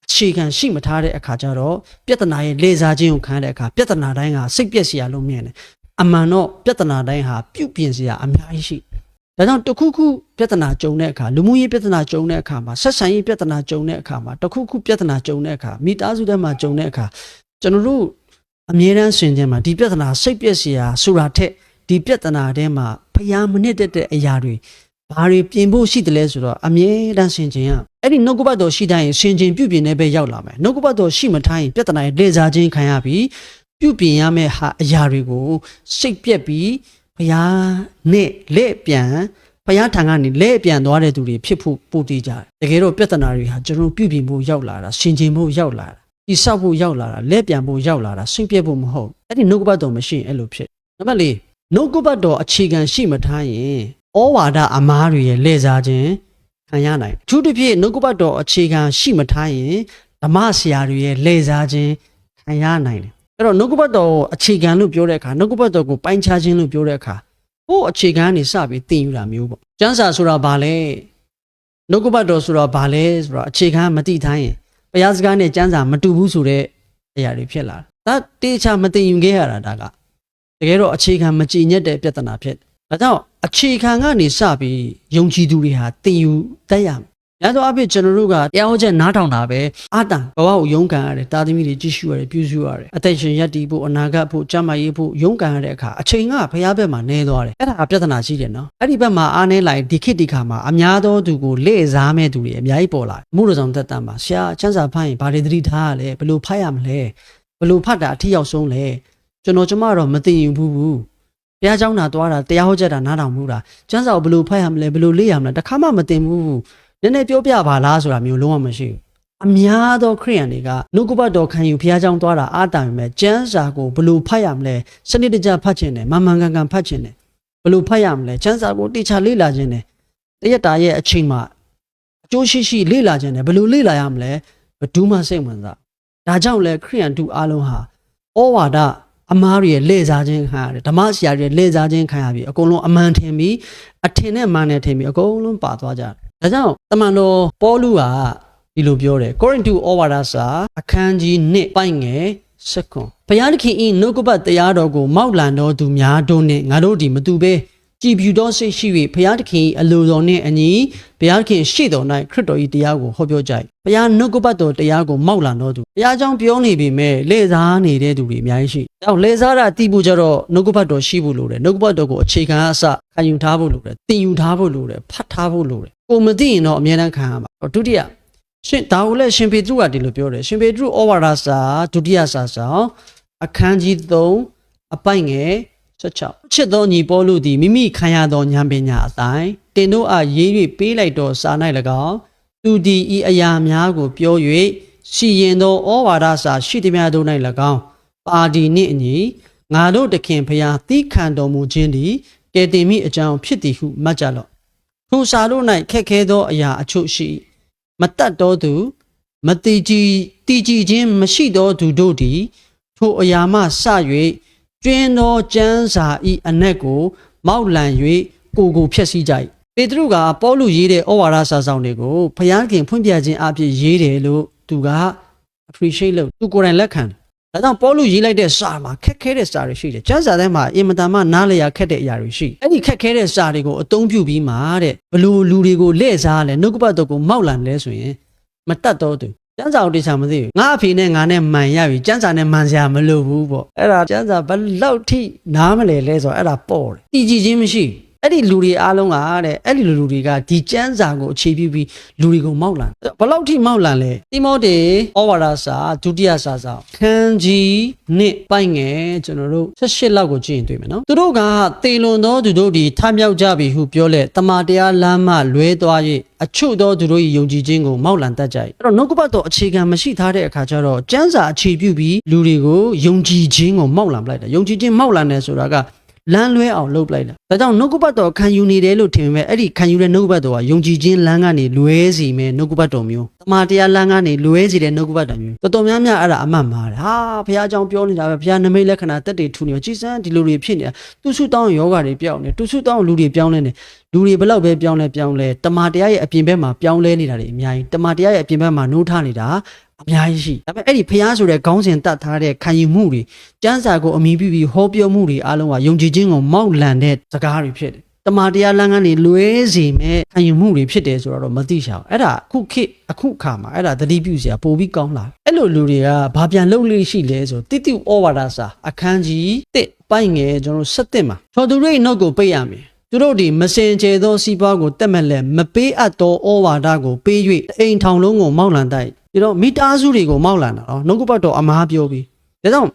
အခြေခံရှိမထားတဲ့အခါကျတော့ပြဿနာရဲ့လေစားခြင်းကိုခံရတဲ့အခါပြဿနာတိုင်းကစိတ်ပြက်စရာလို့မြင်တယ်အမှန်တော့ပြဿနာတိုင်းဟာပြုတ်ပြင်စရာအများကြီးရှိဒါကြောင့်တစ်ခုခုပြဿနာကြုံတဲ့အခါလူမှုရေးပြဿနာကြုံတဲ့အခါမှာဆက်ဆံရေးပြဿနာကြုံတဲ့အခါမှာတစ်ခုခုပြဿနာကြုံတဲ့အခါမိသားစုထဲမှာကြုံတဲ့အခါကျွန်တော်တို့အမြဲတမ်းဆင်ခြင်မှာဒီပြဿနာစိတ်ပြက်စရာဆိုတာထက်ဒီပြဿနာထဲမှာဖျားမနစ်တက်တဲ့အရာတွေ ဘာတွေပြင်ဖို့ရှိတယ်လဲဆိုတော့အမြဲတမ်းဆင်ခြင်ရအဲ့ဒီနှုတ်ကပတ်တော်ရှိတိုင်းဆင်ခြင်ပြုပြင်နေပဲရောက်လာမယ်နှုတ်ကပတ်တော်ရှိမထားရင်ပြဿနာရဲ့လေစားခြင်းခံရပြီးပြုပြင်ရမယ့်ဟာအရာတွေကိုစိတ်ပြက်ပြီးဘုရားနဲ့လက်ပြန်ဘုရားထံကနေလက်ပြန်သွားတဲ့သူတွေဖြစ်ဖို့ပို့တည်ကြတယ်တကယ်တော့ပြဿနာတွေဟာကျွန်တော်ပြုပြင်ဖို့ရောက်လာတာဆင်ခြင်ဖို့ရောက်လာတာတိဆောက်ဖို့ရောက်လာတာလက်ပြန်ဖို့ရောက်လာတာစိတ်ပြက်ဖို့မဟုတ်အဲ့ဒီနှုတ်ကပတ်တော်မရှိရင်အဲ့လိုဖြစ်နံပါတ်၄နှုတ်ကပတ်တော်အခြေခံရှိမထားရင် ဩဝါဒအမားတွေရဲ့လေစားခြင်းခံရနိုင်တယ်အထူးသဖြင့်နှုတ်ကပတ်တော်အခြေခံရှိမထားရင်ဓမ္မဆရာတွေရဲ့လေစားခြင်းခံရနိုင်တယ်အဲ့တော့နှုတ်ကပတ်တော်ကိုအခြေခံလို့ပြောတဲ့အခါနှုတ်ကပတ်တော်ကိုပိုင်းခြားခြင်းလို့ပြောတဲ့အခါဟိုအခြေခံကနေစပြီးသင်ယူတာမျိုးပေါ့ကျမ်းစာဆိုတာဘာလဲနှုတ်ကပတ်တော်ဆိုတာဘာလဲဆိုတော့အခြေခံမသိထားရင်ဘုရားစကားနဲ့ကျမ်းစာမတူဘူးဆိုတဲ့အရာတွေဖြစ်လာတာဒါတေချာမသိယူခဲ့ရတာဒါကတကယ်တော့အခြေခံမကြည်ညက်တဲ့ပြဿနာဖြစ်တယ်ဒါကြောင့် အခြေခံကနေစပြီးယုံကြည်သူတွေဟာသင်ယူတတ်ရမယ်။ညာတော့အဖြစ်ကျွန်တော်တို့ကတရားဟောချက်နားထောင်တာပဲအာတန်ဘဝကိုယုံကန်ရတယ်တာသမီတွေကြည့်ရှုရတယ်ပြုစုရတယ်အသက်ရှင်ရပ်တည်ဖို့အနာဂတ်ဖို့ကျန်းမာရေးဖို့ယုံကန်ရတဲ့အခါအချိန်ကဘုရားဘက်မှာနေသွားတယ်အဲ့ဒါကပြဿနာရှိတယ်နော်အဲ့ဒီဘက်မှာအားနေလိုက်ဒီခေတ်ဒီခါမှာအများသောသူကိုလေ့စားမဲ့သူတွေအများကြီးပေါ်လာတယ်မှုတော်ဆောင်သက်တမ်းမှာဆရာချမ်းစာဖတ်ရင်ဘာတွေသတိထားရလဲဘယ်လိုဖတ်ရမလဲဘယ်လိုဖတ်တာအထီရောက်ဆုံးလဲကျွန်တော်ကျမတော့မသိရင်ဘူးဘူး ဘုရားကျောင်းတာသွားတာတရားဟောချက်တာနားထောင်မှုတာကျမ်းစာကိုဘယ်လိုဖတ်ရမလဲဘယ်လိုလေ့ရမလဲတခါမှမသင်ဘူးနည်းနည်းပြောပြပါလားဆိုတာမျိုးလုံးဝမရှိဘူးအများသောခရိယန်တွေကနှုတ်ကပတ်တော်ခံယူဘုရားကျောင်းသွားတာအားတာပေမဲ့ကျမ်းစာကိုဘယ်လိုဖတ်ရမလဲစနစ်တကျဖတ်ခြင်းနဲ့မမှန်ကန်ကန်ဖတ်ခြင်းနဲ့ဘယ်လိုဖတ်ရမလဲကျမ်းစာကိုတိကျလေ့လာခြင်းနဲ့တရက်တာရဲ့အချိန်မှာအကျိုးရှိရှိလေ့လာခြင်းနဲ့ဘယ်လိုလေ့လာရမလဲဘယ်သူမှစိတ်ဝင်စားဒါကြောင့်လဲခရိယန်တူအားလုံးဟာဩဝါဒ အမားတွေရဲ့လေစားခြင်းခံရတယ်ဓမ္မဆရာတွေရဲ့လေစားခြင်းခံရပြီးအကုန်လုံးအမှန်ထင်ပြီးအထင်နဲ့မှန်နဲ့ထင်ပြီးအကုန်လုံးပါသွားကြတယ်ဒါကြောင့်တမန်တော်ပေါလုကဒီလိုပြောတယ်ကောရိန္သုဩဝါဒစာအခန်းကြီး1ပိုင်ငယ်7ခွန်ဘုရားသခင်ဤနှုတ်ကပတ်တရားတော်ကိုမောက်လန်တော်သူများတို့နှင့်ငါတို့ဒီမတူဘဲ ကြည်ပြူသောစိတ်ရှိ၍ဘုရားသခင်၏အလိုတော်နှင့်အညီဘုရားသခင်ရှေ့တော်၌ခရစ်တော်၏တရားကိုဟောပြောကြ၏ဘုရားနှုတ်ကပတ်တော်တရားကိုမောက်လန်တော်သူဘုရားကြောင့်ပြောနေပေမဲ့လေစားနေတဲ့သူတွေအများကြီးရှိ။ဒါကြောင့်လေစားတာတည်ဖို့ကြတော့နှုတ်ကပတ်တော်ရှိဖို့လိုတယ်နှုတ်ကပတ်တော်ကိုအခြေခံအစခံယူထားဖို့လိုတယ်သင်ယူထားဖို့လိုတယ်ဖတ်ထားဖို့လိုတယ်ကိုမသိရင်တော့အများတန်းခံရမှာဒုတိယရှင်ဒါကိုလည်းရှင်ပေတရုကဒီလိုပြောတယ်ရှင်ပေတရုဩဝါဒစာဒုတိယစာဆောင်အခန်းကြီး3အပိုင်ငယ် 16ချစ်သောညီပေါလုသည်မိမိခံရသောဉာဏ်ပညာအတိုင်းတင်တို့အားရေး၍ပေးလိုက်သောစာ၌၎င်းသူသည်ဤအရာများကိုပြော၍စီရင်သောဩဝါဒစာရှိသည်များတို့၌၎င်းပါတီနှင့်အညီငါတို့တခင်ဖျားသီးခံတော်မူခြင်းသည်ကဲတင်မိအကြောင်းဖြစ်သည်ဟုမှတ်ကြလော့ထိုစာတို့၌ခက်ခဲသောအရာအချို့ရှိ မတတ်သောသူမတိကြည်တည်ကြည်ခြင်းမရှိသောသူတို့သည်ထိုအရာမှစ၍ ကျွင်းသောကျမ်းစာဤအနက်ကိုမောက်လန်၍ကိုကိုဖျက်ဆီးကြ၏ပေတရုကပေါလုရေးတဲ့ဩဝါဒစာဆောင်တွေကိုဖျားခင်ဖွင့်ပြခြင်းအဖြစ်ရေးတယ်လို့သူက appreciate လုပ်သူကိုယ်တိုင်လက်ခံတယ်ဒါကြောင့်ပေါလုရေးလိုက်တဲ့စာမှာခက်ခဲတဲ့စာတွေရှိတယ်ကျမ်းစာထဲမှာအင်မတန်မှနားလည်ရခက်တဲ့အရာတွေရှိအဲ့ဒီခက်ခဲတဲ့စာတွေကိုအသုံးပြုပြီးမှတဲ့ဘလို့လူတွေကိုလက်စားလဲနှုတ်ကပတ်တော်ကိုမောက်လန်လဲဆိုရင်မတတ်တော့သူ ကျန်းစာကိုတေချာမသိဘူးငါအဖေနဲ့ငါနဲ့မှန်ရပြီကျန်းစာနဲ့မှန်စရာမလိုဘူးပေါ့အဲ့ဒါကျန်းစာဘယ်လောက်ထိနားမလဲလဲဆိုတော့အဲ့ဒါပေါ့တယ်တည်ကြည်ခြင်းမရှိ အဲ့ဒီလူတွေအားလုံးကတဲ့အဲ့ဒီလူတွေကဒီကျမ်းစာကိုအခြေပြုပြီးလူတွေကိုမောက်လန်ဘယ်လောက်ထိမောက်လန်လဲတိမောတေဩဝါဒစာဒုတိယစာစာခန်းကြီးနှစ်ပိုင်ငယ်ကျွန်တော်တို့18လောက်ကိုကြည့်ရင်တွေ့မယ်နော်သူတို့ကတေလွန်သောသူတို့ဒီထမြောက်ကြပြီဟုပြောလဲတမန်တရားလမ်းမှလွဲသွား၍အချို့သောသူတို့၏ယုံကြည်ခြင်းကိုမောက်လန်တတ်ကြ၏အဲ့တော့နှုတ်ကပတ်တော်အခြေခံမရှိထားတဲ့အခါကျတော့ကျမ်းစာအခြေပြုပြီးလူတွေကိုယုံကြည်ခြင်းကိုမောက်လန်ပလိုက်တာယုံကြည်ခြင်းမောက်လန်တယ်ဆိုတာက လမ်းလွဲအောင်လုပ်ပလိုက်တာဒါကြောင့်နှုတ်ကပတ်တော်ခံယူနေတယ်လို့ထင်ပေမဲ့အဲ့ဒီခံယူတဲ့နှုတ်ကပတ်တော်ကယုံကြည်ခြင်းလမ်းကနေလွဲစီမဲ့နှုတ်ကပတ်တော်မျိုးတမန်တရားလမ်းကနေလွဲစီတဲ့နှုတ်ကပတ်တော်မျိုးတော်တော်များများအဲ့ဒါအမှတ်မှားတယ်ဟာဘုရားကြောင့်ပြောနေတာပဲဘုရားနမိတ်လက္ခဏာတက်တွေထူနေကြည်စမ်းဒီလိုတွေဖြစ်နေတာသူစုတောင်းယောဂါတွေပြောင်းနေသူစုတောင်းလူတွေပြောင်းလဲနေလူတွေဘလောက်ပဲပြောင်းလဲပြောင်းလဲတမန်တရားရဲ့အပြင်ဘက်မှာပြောင်းလဲနေတာတွေအများကြီးတမန်တရားရဲ့အပြင်ဘက်မှာနိုးထနေတာ အများကြီးရှိဒါပေမဲ့အဲ့ဒီဖျားဆိုတဲ့ခေါင်းစဉ်တတ်ထားတဲ့ခံယူမှုတွေစံစာကိုအမိပြုပြီးဟောပြောမှုတွေအားလုံးကယုံကြည်ခြင်းကိုမောက်လန်တဲ့စကားတွေဖြစ်တယ်တမာတရားလမ်းကနေလွဲစေမဲ့ခံယူမှုတွေဖြစ်တယ်ဆိုတော့မသိချာဘူးအဲ့ဒါအခုခေတ်အခုခါမှာအဲ့ဒါသတိပြုစရာပိုပြီးကောင်းလာအဲ့လိုလူတွေကဘာပြန်လုပ်လို့ရှိလဲဆိုတိတိဩဝါဒစာအခန်းကြီး1ပိုင်ငယ်ကျွန်တော်7မှာသောသူရိနှုတ်ကိုပိတ်ရမယ်သူတို့ဒီမစင်ကြဲသောစီးပွားကိုတက်မဲ့လက်မပေးအပ်သောဩဝါဒကိုပေး၍အိမ်ထောင်လုံးကိုမောက်လန်တိုက် ပြီးတော့မိသားစုတွေကိုမောက်လန်တာနော်နှုတ်ကပတ်တော်အမားပြောပြီးဒါကြောင့်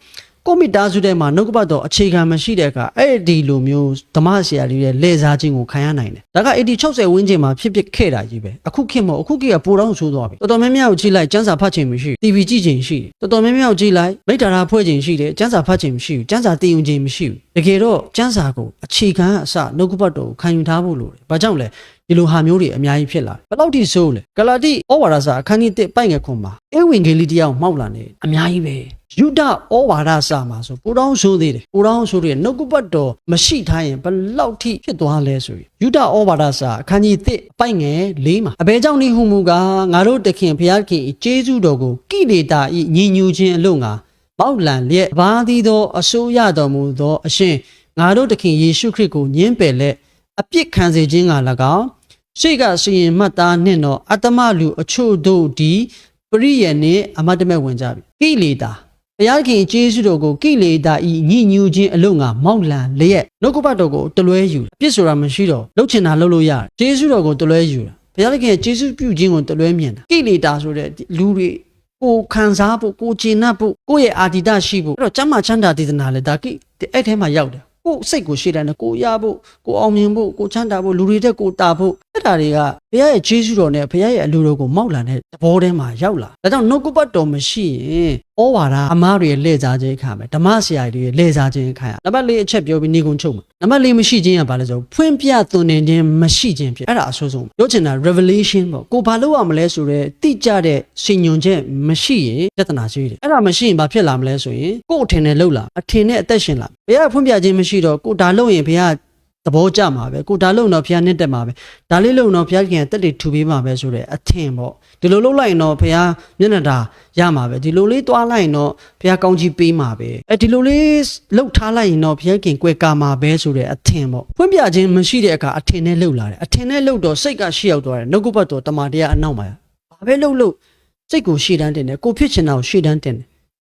ကိုမိသားစုထဲမှာနှုတ်ကပတ်တော်အခြေခံမရှိတဲ့အခါအဲ့ဒီလိုမျိုးဓမ္မဆရာကြီးရဲ့လေစားခြင်းကိုခံရနိုင်တယ်ဒါက80 60ဝန်းကျင်မှာဖြစ်ဖြစ်ခဲ့တာကြီးပဲအခုခေတ်မဟုတ်အခုခေတ်ကပိုတော့ဆိုးသွားပြီတော်တော်များများကိုကြည့်လိုက်စန်းစာဖတ်ခြင်းမရှိ TV ကြည့်ခြင်းရှိတယ်တော်တော်များများကိုကြည့်လိုက်မိတ္တာရာဖွဲ့ခြင်းရှိတယ်စန်းစာဖတ်ခြင်းမရှိဘူးစန်းစာတည်ယူခြင်းမရှိဘူးတကယ်တော့စန်းစာကိုအခြေခံအစနှုတ်ကပတ်တော်ကိုခံယူထားဖို့လိုတယ်ဘာကြောင့်လဲ ဒီလိုဟာမျိုးတွေအများကြီးဖြစ်လာတယ်ဘယ်လောက်ထိဆိုးလဲဂလာတိဩဝါဒစာအခန်းကြီး1ပိုက်ငယ်ခွန်မှာအေဝံဂေလိတရားကိုမှောက်လာနေအများကြီးပဲယူဒဩဝါဒစာမှာဆိုပူတောင်းဆိုးသေးတယ်ပူတောင်းဆိုးတဲ့နှုတ်ကပတ်တော်မရှိထားရင်ဘယ်လောက်ထိဖြစ်သွားလဲဆိုရင်ယူဒဩဝါဒစာအခန်းကြီး1ပိုက်ငယ်4မှာအဘဲကြောင့်နေဟုမူကားငါတို့တခင်ဘုရားခင်ဤကျေးဇူးတော်ကိုကိလေသာဤညီညူခြင်းအလို့ငါပေါက်လန်လျက်ဘာသည်သောအစိုးရတော်မူသောအရှင်ငါတို့တခင်ယေရှုခရစ်ကိုညှင်းပယ်လက်အပြစ်ခံစေခြင်းက၎င်း ရှေ့ကစီရင်မှတ်သားနှင့်တော့အတ္တမလူအချို့တို့ဒီပရိယေနှင့်အမတ်တမဲ့ဝင်ကြပြီကိလေသာဘုရားခင်ကျေးဇူးတော်ကိုကိလေသာဤညှဉ်းညူခြင်းအလို့ငါမောက်လန်လျက်နှုတ်ကပတ်တော်ကိုတလွဲယူအပြစ်ဆိုတာမရှိတော့လှုပ်ချင်တာလှုပ်လို့ရတယ်ကျေးဇူးတော်ကိုတလွဲယူတာဘုရားခင်ရဲ့ကျေးဇူးပြုခြင်းကိုတလွဲမြင်တာကိလေသာဆိုတဲ့လူတွေကိုခံစားဖို့ကိုကျင်납ဖို့ကိုယ့်ရဲ့အာတိတရှိဖို့အဲ့တော့ကျမ်းမာချမ်းသာတည်တနာလေဒါကိအဲ့ထဲမှာရောက်တယ်ကိုယ်စိတ်ကိုရှေ့တန်းတယ်ကိုရဖို့ကိုအောင်မြင်ဖို့ကိုချမ်းသာဖို့လူတွေတက်ကိုတာဖို့အဲ့ဒါတွေကဘုရားရဲ့ဂျေဇုတော်နဲ့ဘုရားရဲ့အလိုတော်ကိုမောက်လာတဲ့သဘောထဲမှာရောက်လာဒါကြောင့်နှုတ်ကပတ်တော်မရှိရင်ဩဝါဒအမားတွေရဲ့လှည့်စားခြင်းခါမယ်ဓမ္မဆရာတွေရဲ့လှည့်စားခြင်းခါရနံပါတ်၄အချက်ပြောပြီးနေကုန်ချုပ်မှာနံပါတ်၄မရှိခြင်းကဘာလဲဆိုဖွင့်ပြသွန်သင်ခြင်းမရှိခြင်းဖြစ်အဲ့ဒါအဆိုးဆုံးပြောချင်တာ revelation ပေါ့ကိုဘာလို့ရမလဲဆိုတော့တိကျတဲ့ရှင်ညွန်ချက်မရှိရင်ပြဿနာရှိတယ်အဲ့ဒါမရှိရင်ဘာဖြစ်လာမလဲဆိုရင်ကိုယ်အထင်နဲ့လှုပ်လာအထင်နဲ့အသက်ရှင်လာဘုရားဖွင့်ပြခြင်းမရှိတော့ကိုဒါလှုပ်ရင်ဘုရား သဘောကျမှာပဲကိုဒါလုံတော့ဘုရားနဲ့တက်မှာပဲဒါလေးလုံတော့ဘုရားခင်တက်တွေထူပေးမှာပဲဆိုတဲ့အထင်ပေါ့ဒီလိုလုပ်လိုက်ရင်တော့ဘုရားမျက်နှာတာရမှာပဲဒီလိုလေးတွားလိုက်ရင်တော့ဘုရားကောင်းကြီးပေးမှာပဲအဲဒီလိုလေးလှုပ်ထားလိုက်ရင်တော့ဘုရားခင်ကွယ်ကာမှာပဲဆိုတဲ့အထင်ပေါ့ဖွင့်ပြခြင်းမရှိတဲ့အခါအထင်နဲ့လှုပ်လာတယ်အထင်နဲ့လှုပ်တော့စိတ်ကရှေ့ရောက်သွားတယ်နှုတ်ကပတ်တော်တမန်တရားအနောက်မှာဘာပဲလှုပ်လို့စိတ်ကိုရှေ့တန်းတင်တယ်ကိုဖြစ်ချင်တာကိုရှေ့တန်းတင်တယ်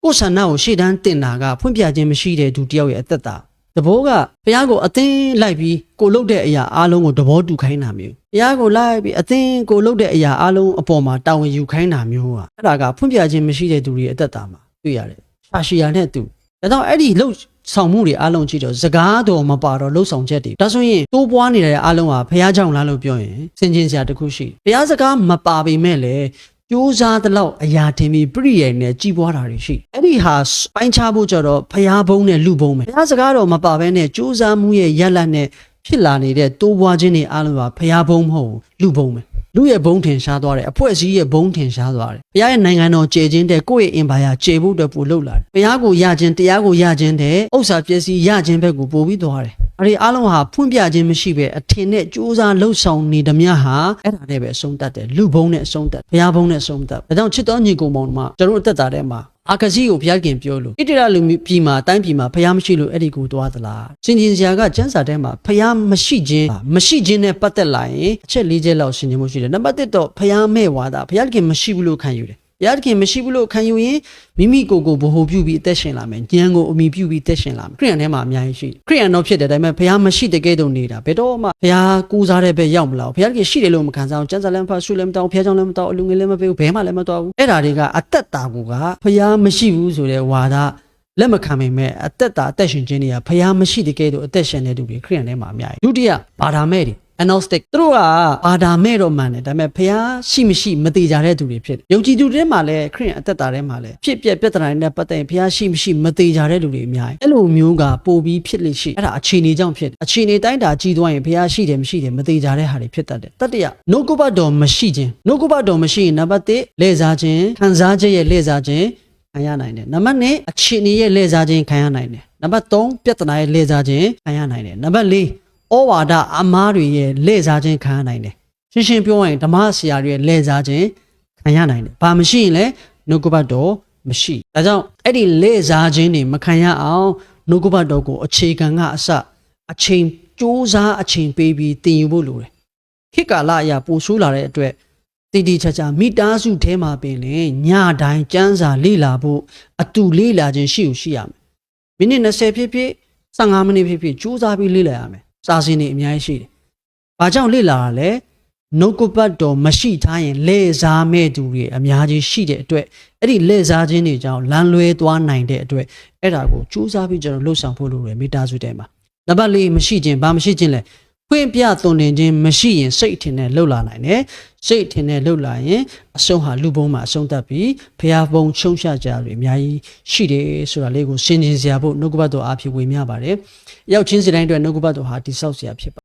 ကိုဆန္ဒကိုရှေ့တန်းတင်တာကဖွင့်ပြခြင်းမရှိတဲ့သူတယောက်ရဲ့အသက်တာ တဘောကဘုရားကိုအသင်းလိုက်ပြီးကိုလုပ်တဲ့အရာအားလုံးကိုတဘောတူခိုင်းတာမျိုးဘုရားကိုလိုက်ပြီးအသင်းကိုလုပ်တဲ့အရာအားလုံးအပေါ်မှာတာဝန်ယူခိုင်းတာမျိုးอ่ะအဲ့ဒါကဖွင့်ပြခြင်းမရှိတဲ့သူတွေအသက်တာမှာတွေ့ရတယ်ရှာရှီယာနဲ့သူဒါကြောင့်အဲ့ဒီလှုပ်ဆောင်မှုတွေအားလုံးကြည့်တော့စကားတော်မပါတော့လှုပ်ဆောင်ချက်တွေဒါဆိုရင်တိုးပွားနေတဲ့အားလုံးဟာဘုရားကြောင့်လားလို့ပြောရင်စင်ကျင်စရာတစ်ခုရှိတယ်ဘုရားစကားမပါပေမဲ့လည်း ကြိုးစားတဲ့လောက်အရာတင်ပြီးပြည့်ရည်နဲ့ကြီးပွားတာတွေရှိအဲ့ဒီဟာပိုင်းခြားဖို့ကြတော့ဖျားဘုံနဲ့လူဘုံပဲဖျားစကားတော့မပါဘဲနဲ့ကြိုးစားမှုရဲ့ရက်လက်နဲ့ဖြစ်လာနေတဲ့တိုးပွားခြင်းတွေအားလုံးပါဖျားဘုံမဟုတ်ဘူးလူဘုံပဲ လူရဲ့ဘုံထင်ရှားသွားတယ်အဖွဲ့အစည်းရဲ့ဘုံထင်ရှားသွားတယ်ဘုရားရဲ့နိုင်ငံတော်ကျေခြင်းတဲ့ကိုယ့်ရဲ့အင်ပါယာကျေဖို့အတွက်ပို့လှုပ်လာတယ်ဘုရားကိုယခြင်းတရားကိုယခြင်းတဲ့ဥစ္စာပစ္စည်းယခြင်းဘက်ကိုပို့ပြီးသွားတယ်အဲ့ဒီအားလုံးဟာဖွင့်ပြခြင်းမရှိပဲအထင်နဲ့ကြိုးစားလှုပ်ဆောင်နေသမျှဟာအဲ့ဒါနဲ့ပဲအဆုံးတတ်တယ်လူဘုံနဲ့အဆုံးတတ်ဘုရားဘုံနဲ့အဆုံးတတ်ဒါကြောင့်ချစ်တော်ညီကိုမောင်တို့မှကျွန်တော်တို့အသက်တာထဲမှာ အာကစီကိုဘုရားခင်ပြောလို့ဣတိရလူပြည်မှာတိုင်းပြည်မှာဘုရားမရှိလို့အဲ့ဒီကိုသွားသလားစင်ကျင်စရာကကျမ်းစာထဲမှာဘုရားမရှိခြင်းမရှိခြင်းနဲ့ပတ်သက်လာရင်အချက်၄ချက်လောက်ရှင်းခြင်းမှုရှိတယ်နံပါတ်1တော့ဘုရားမဲ့ဝါဒဘုရားခင်မရှိဘူးလို့ခံယူတယ် ဘုရားခင်မရှိဘူးလို့ခံယူရင်မိမိကိုယ်ကိုဗဟိုပြုပြီးအသက်ရှင်လာမယ်ဉာဏ်ကိုအမိပြုပြီးအသက်ရှင်လာမယ်ခရိယန်ထဲမှာအများကြီးရှိခရိယန်တော့ဖြစ်တယ်ဒါပေမဲ့ဘုရားမရှိတဲ့ကဲ့သို့နေတာဘယ်တော့မှဘုရားကူးစားတဲ့ဘက်ရောက်မလာဘူးဘုရားခင်ရှိတယ်လို့မခံစားအောင်ကျမ်းစာလည်းမဖတ်ဆုလည်းမတောင်းဘုရားကြောင့်လည်းမတောင်းအလူငယ်လည်းမပေးဘူးဘဲမှလည်းမတော်ဘူးအဲ့ဒါတွေကအသက်တာကိုကဘုရားမရှိဘူးဆိုတဲ့ဝါဒလက်မခံနိုင်မဲ့အသက်တာအသက်ရှင်ခြင်းတွေကဘုရားမရှိတဲ့ကဲ့သို့အသက်ရှင်တဲ့သူတွေခရိယန်ထဲမှာအများကြီးဒုတိယဘာသာမဲ့တွေ agnostic သူတို့ကဘာသာမဲ့တော့မှန်တယ်ဒါပေမဲ့ဘုရားရှိမရှိမသေးကြတဲ့သူတွေဖြစ်တယ်ယုံကြည်သူတွေမှာလည်းခရစ်ယာန်အသက်တာထဲမှာလည်းဖြစ်ပျက်ပြဿနာတွေနဲ့ပတ်သက်ရင်ဘုရားရှိမရှိမသေးကြတဲ့လူတွေအများကြီးအဲ့လိုမျိုးကပိုပြီးဖြစ်လိမ့်ရှိအဲ့ဒါအခြေအနေကြောင့်ဖြစ်တယ်အခြေအနေတိုင်းတာကြီးသွားရင်ဘုရားရှိတယ်မရှိတယ်မသေးကြတဲ့ဟာတွေဖြစ်တတ်တယ်တတိယနှုတ်ကပတ်တော်မရှိခြင်းနှုတ်ကပတ်တော်မရှိရင်နံပါတ်1လေစားခြင်းခံစားချက်ရဲ့လေစားခြင်းခံရနိုင်တယ်နံပါတ်2အခြေအနေရဲ့လေစားခြင်းခံရနိုင်တယ်နံပါတ်3ပြဿနာရဲ့လေစားခြင်းခံရနိုင်တယ်နံပါတ်4 ဩဝါဒအမားတွေရဲ့လေစားခြင်းခံရနိုင်တယ်ရှင်းရှင်းပြောရရင်ဓမ္မဆရာတွေရဲ့လေစားခြင်းခံရနိုင်တယ်ဘာမရှိရင်လဲနှုတ်ကပတ်တော်မရှိဒါကြောင့်အဲ့ဒီလေစားခြင်းတွေမခံရအောင်နှုတ်ကပတ်တော်ကိုအခြေခံကအစအချိန်စူးစားအချိန်ပေးပြီးသင်ယူဖို့လိုတယ်ခေတ်ကာလအရာပိုဆိုးလာတဲ့အတွက်တည်တည်ချာချာမိသားစုထဲမှာပင်လေညတိုင်းစမ်းစာလေ့လာဖို့အတူလေ့လာခြင်းရှိ ਉ ရှိရမယ်မိနစ်20ဖြစ်ဖြစ်15မိနစ်ဖြစ်ဖြစ်စူးစားပြီးလေ့လာရမယ် စာစင်တွေအများကြီးရှိတယ်။ဘာကြောင့်လေ့လာရလဲနှုတ်ကပတ်တော်မရှိထားရင်လေစားမဲ့သူတွေအများကြီးရှိတဲ့အတွက်အဲ့ဒီလေစားခြင်းတွေကြောင့်လမ်းလွဲသွားနိုင်တဲ့အတွက်အဲ့ဒါကိုစူးစမ်းပြီးကျွန်တော်လှုပ်ဆောင်ဖို့လိုတယ်မိသားစုတဲမှာနံပါတ်၄မရှိခြင်းဘာမရှိခြင်းလဲ ဖွင့်ပြသွန်သင်ခြင်းမရှိရင်စိတ်ထင်နဲ့လှုပ်လာနိုင်တယ်စိတ်ထင်နဲ့လှုပ်လာရင်အဆုံးဟာလူပုံးမှာအဆုံးတတ်ပြီးဖျားပုံချုံရှကြတွေအများကြီးရှိတယ်ဆိုတာလေးကိုရှင်းရှင်းစရာဖို့နှုတ်ကပတ်တော်အားဖြင့်ဝေမျှပါတယ်ရောက်ချင်းစီတိုင်းအတွက်နှုတ်ကပတ်တော်ဟာတိဆောက်စရာဖြစ်ပါ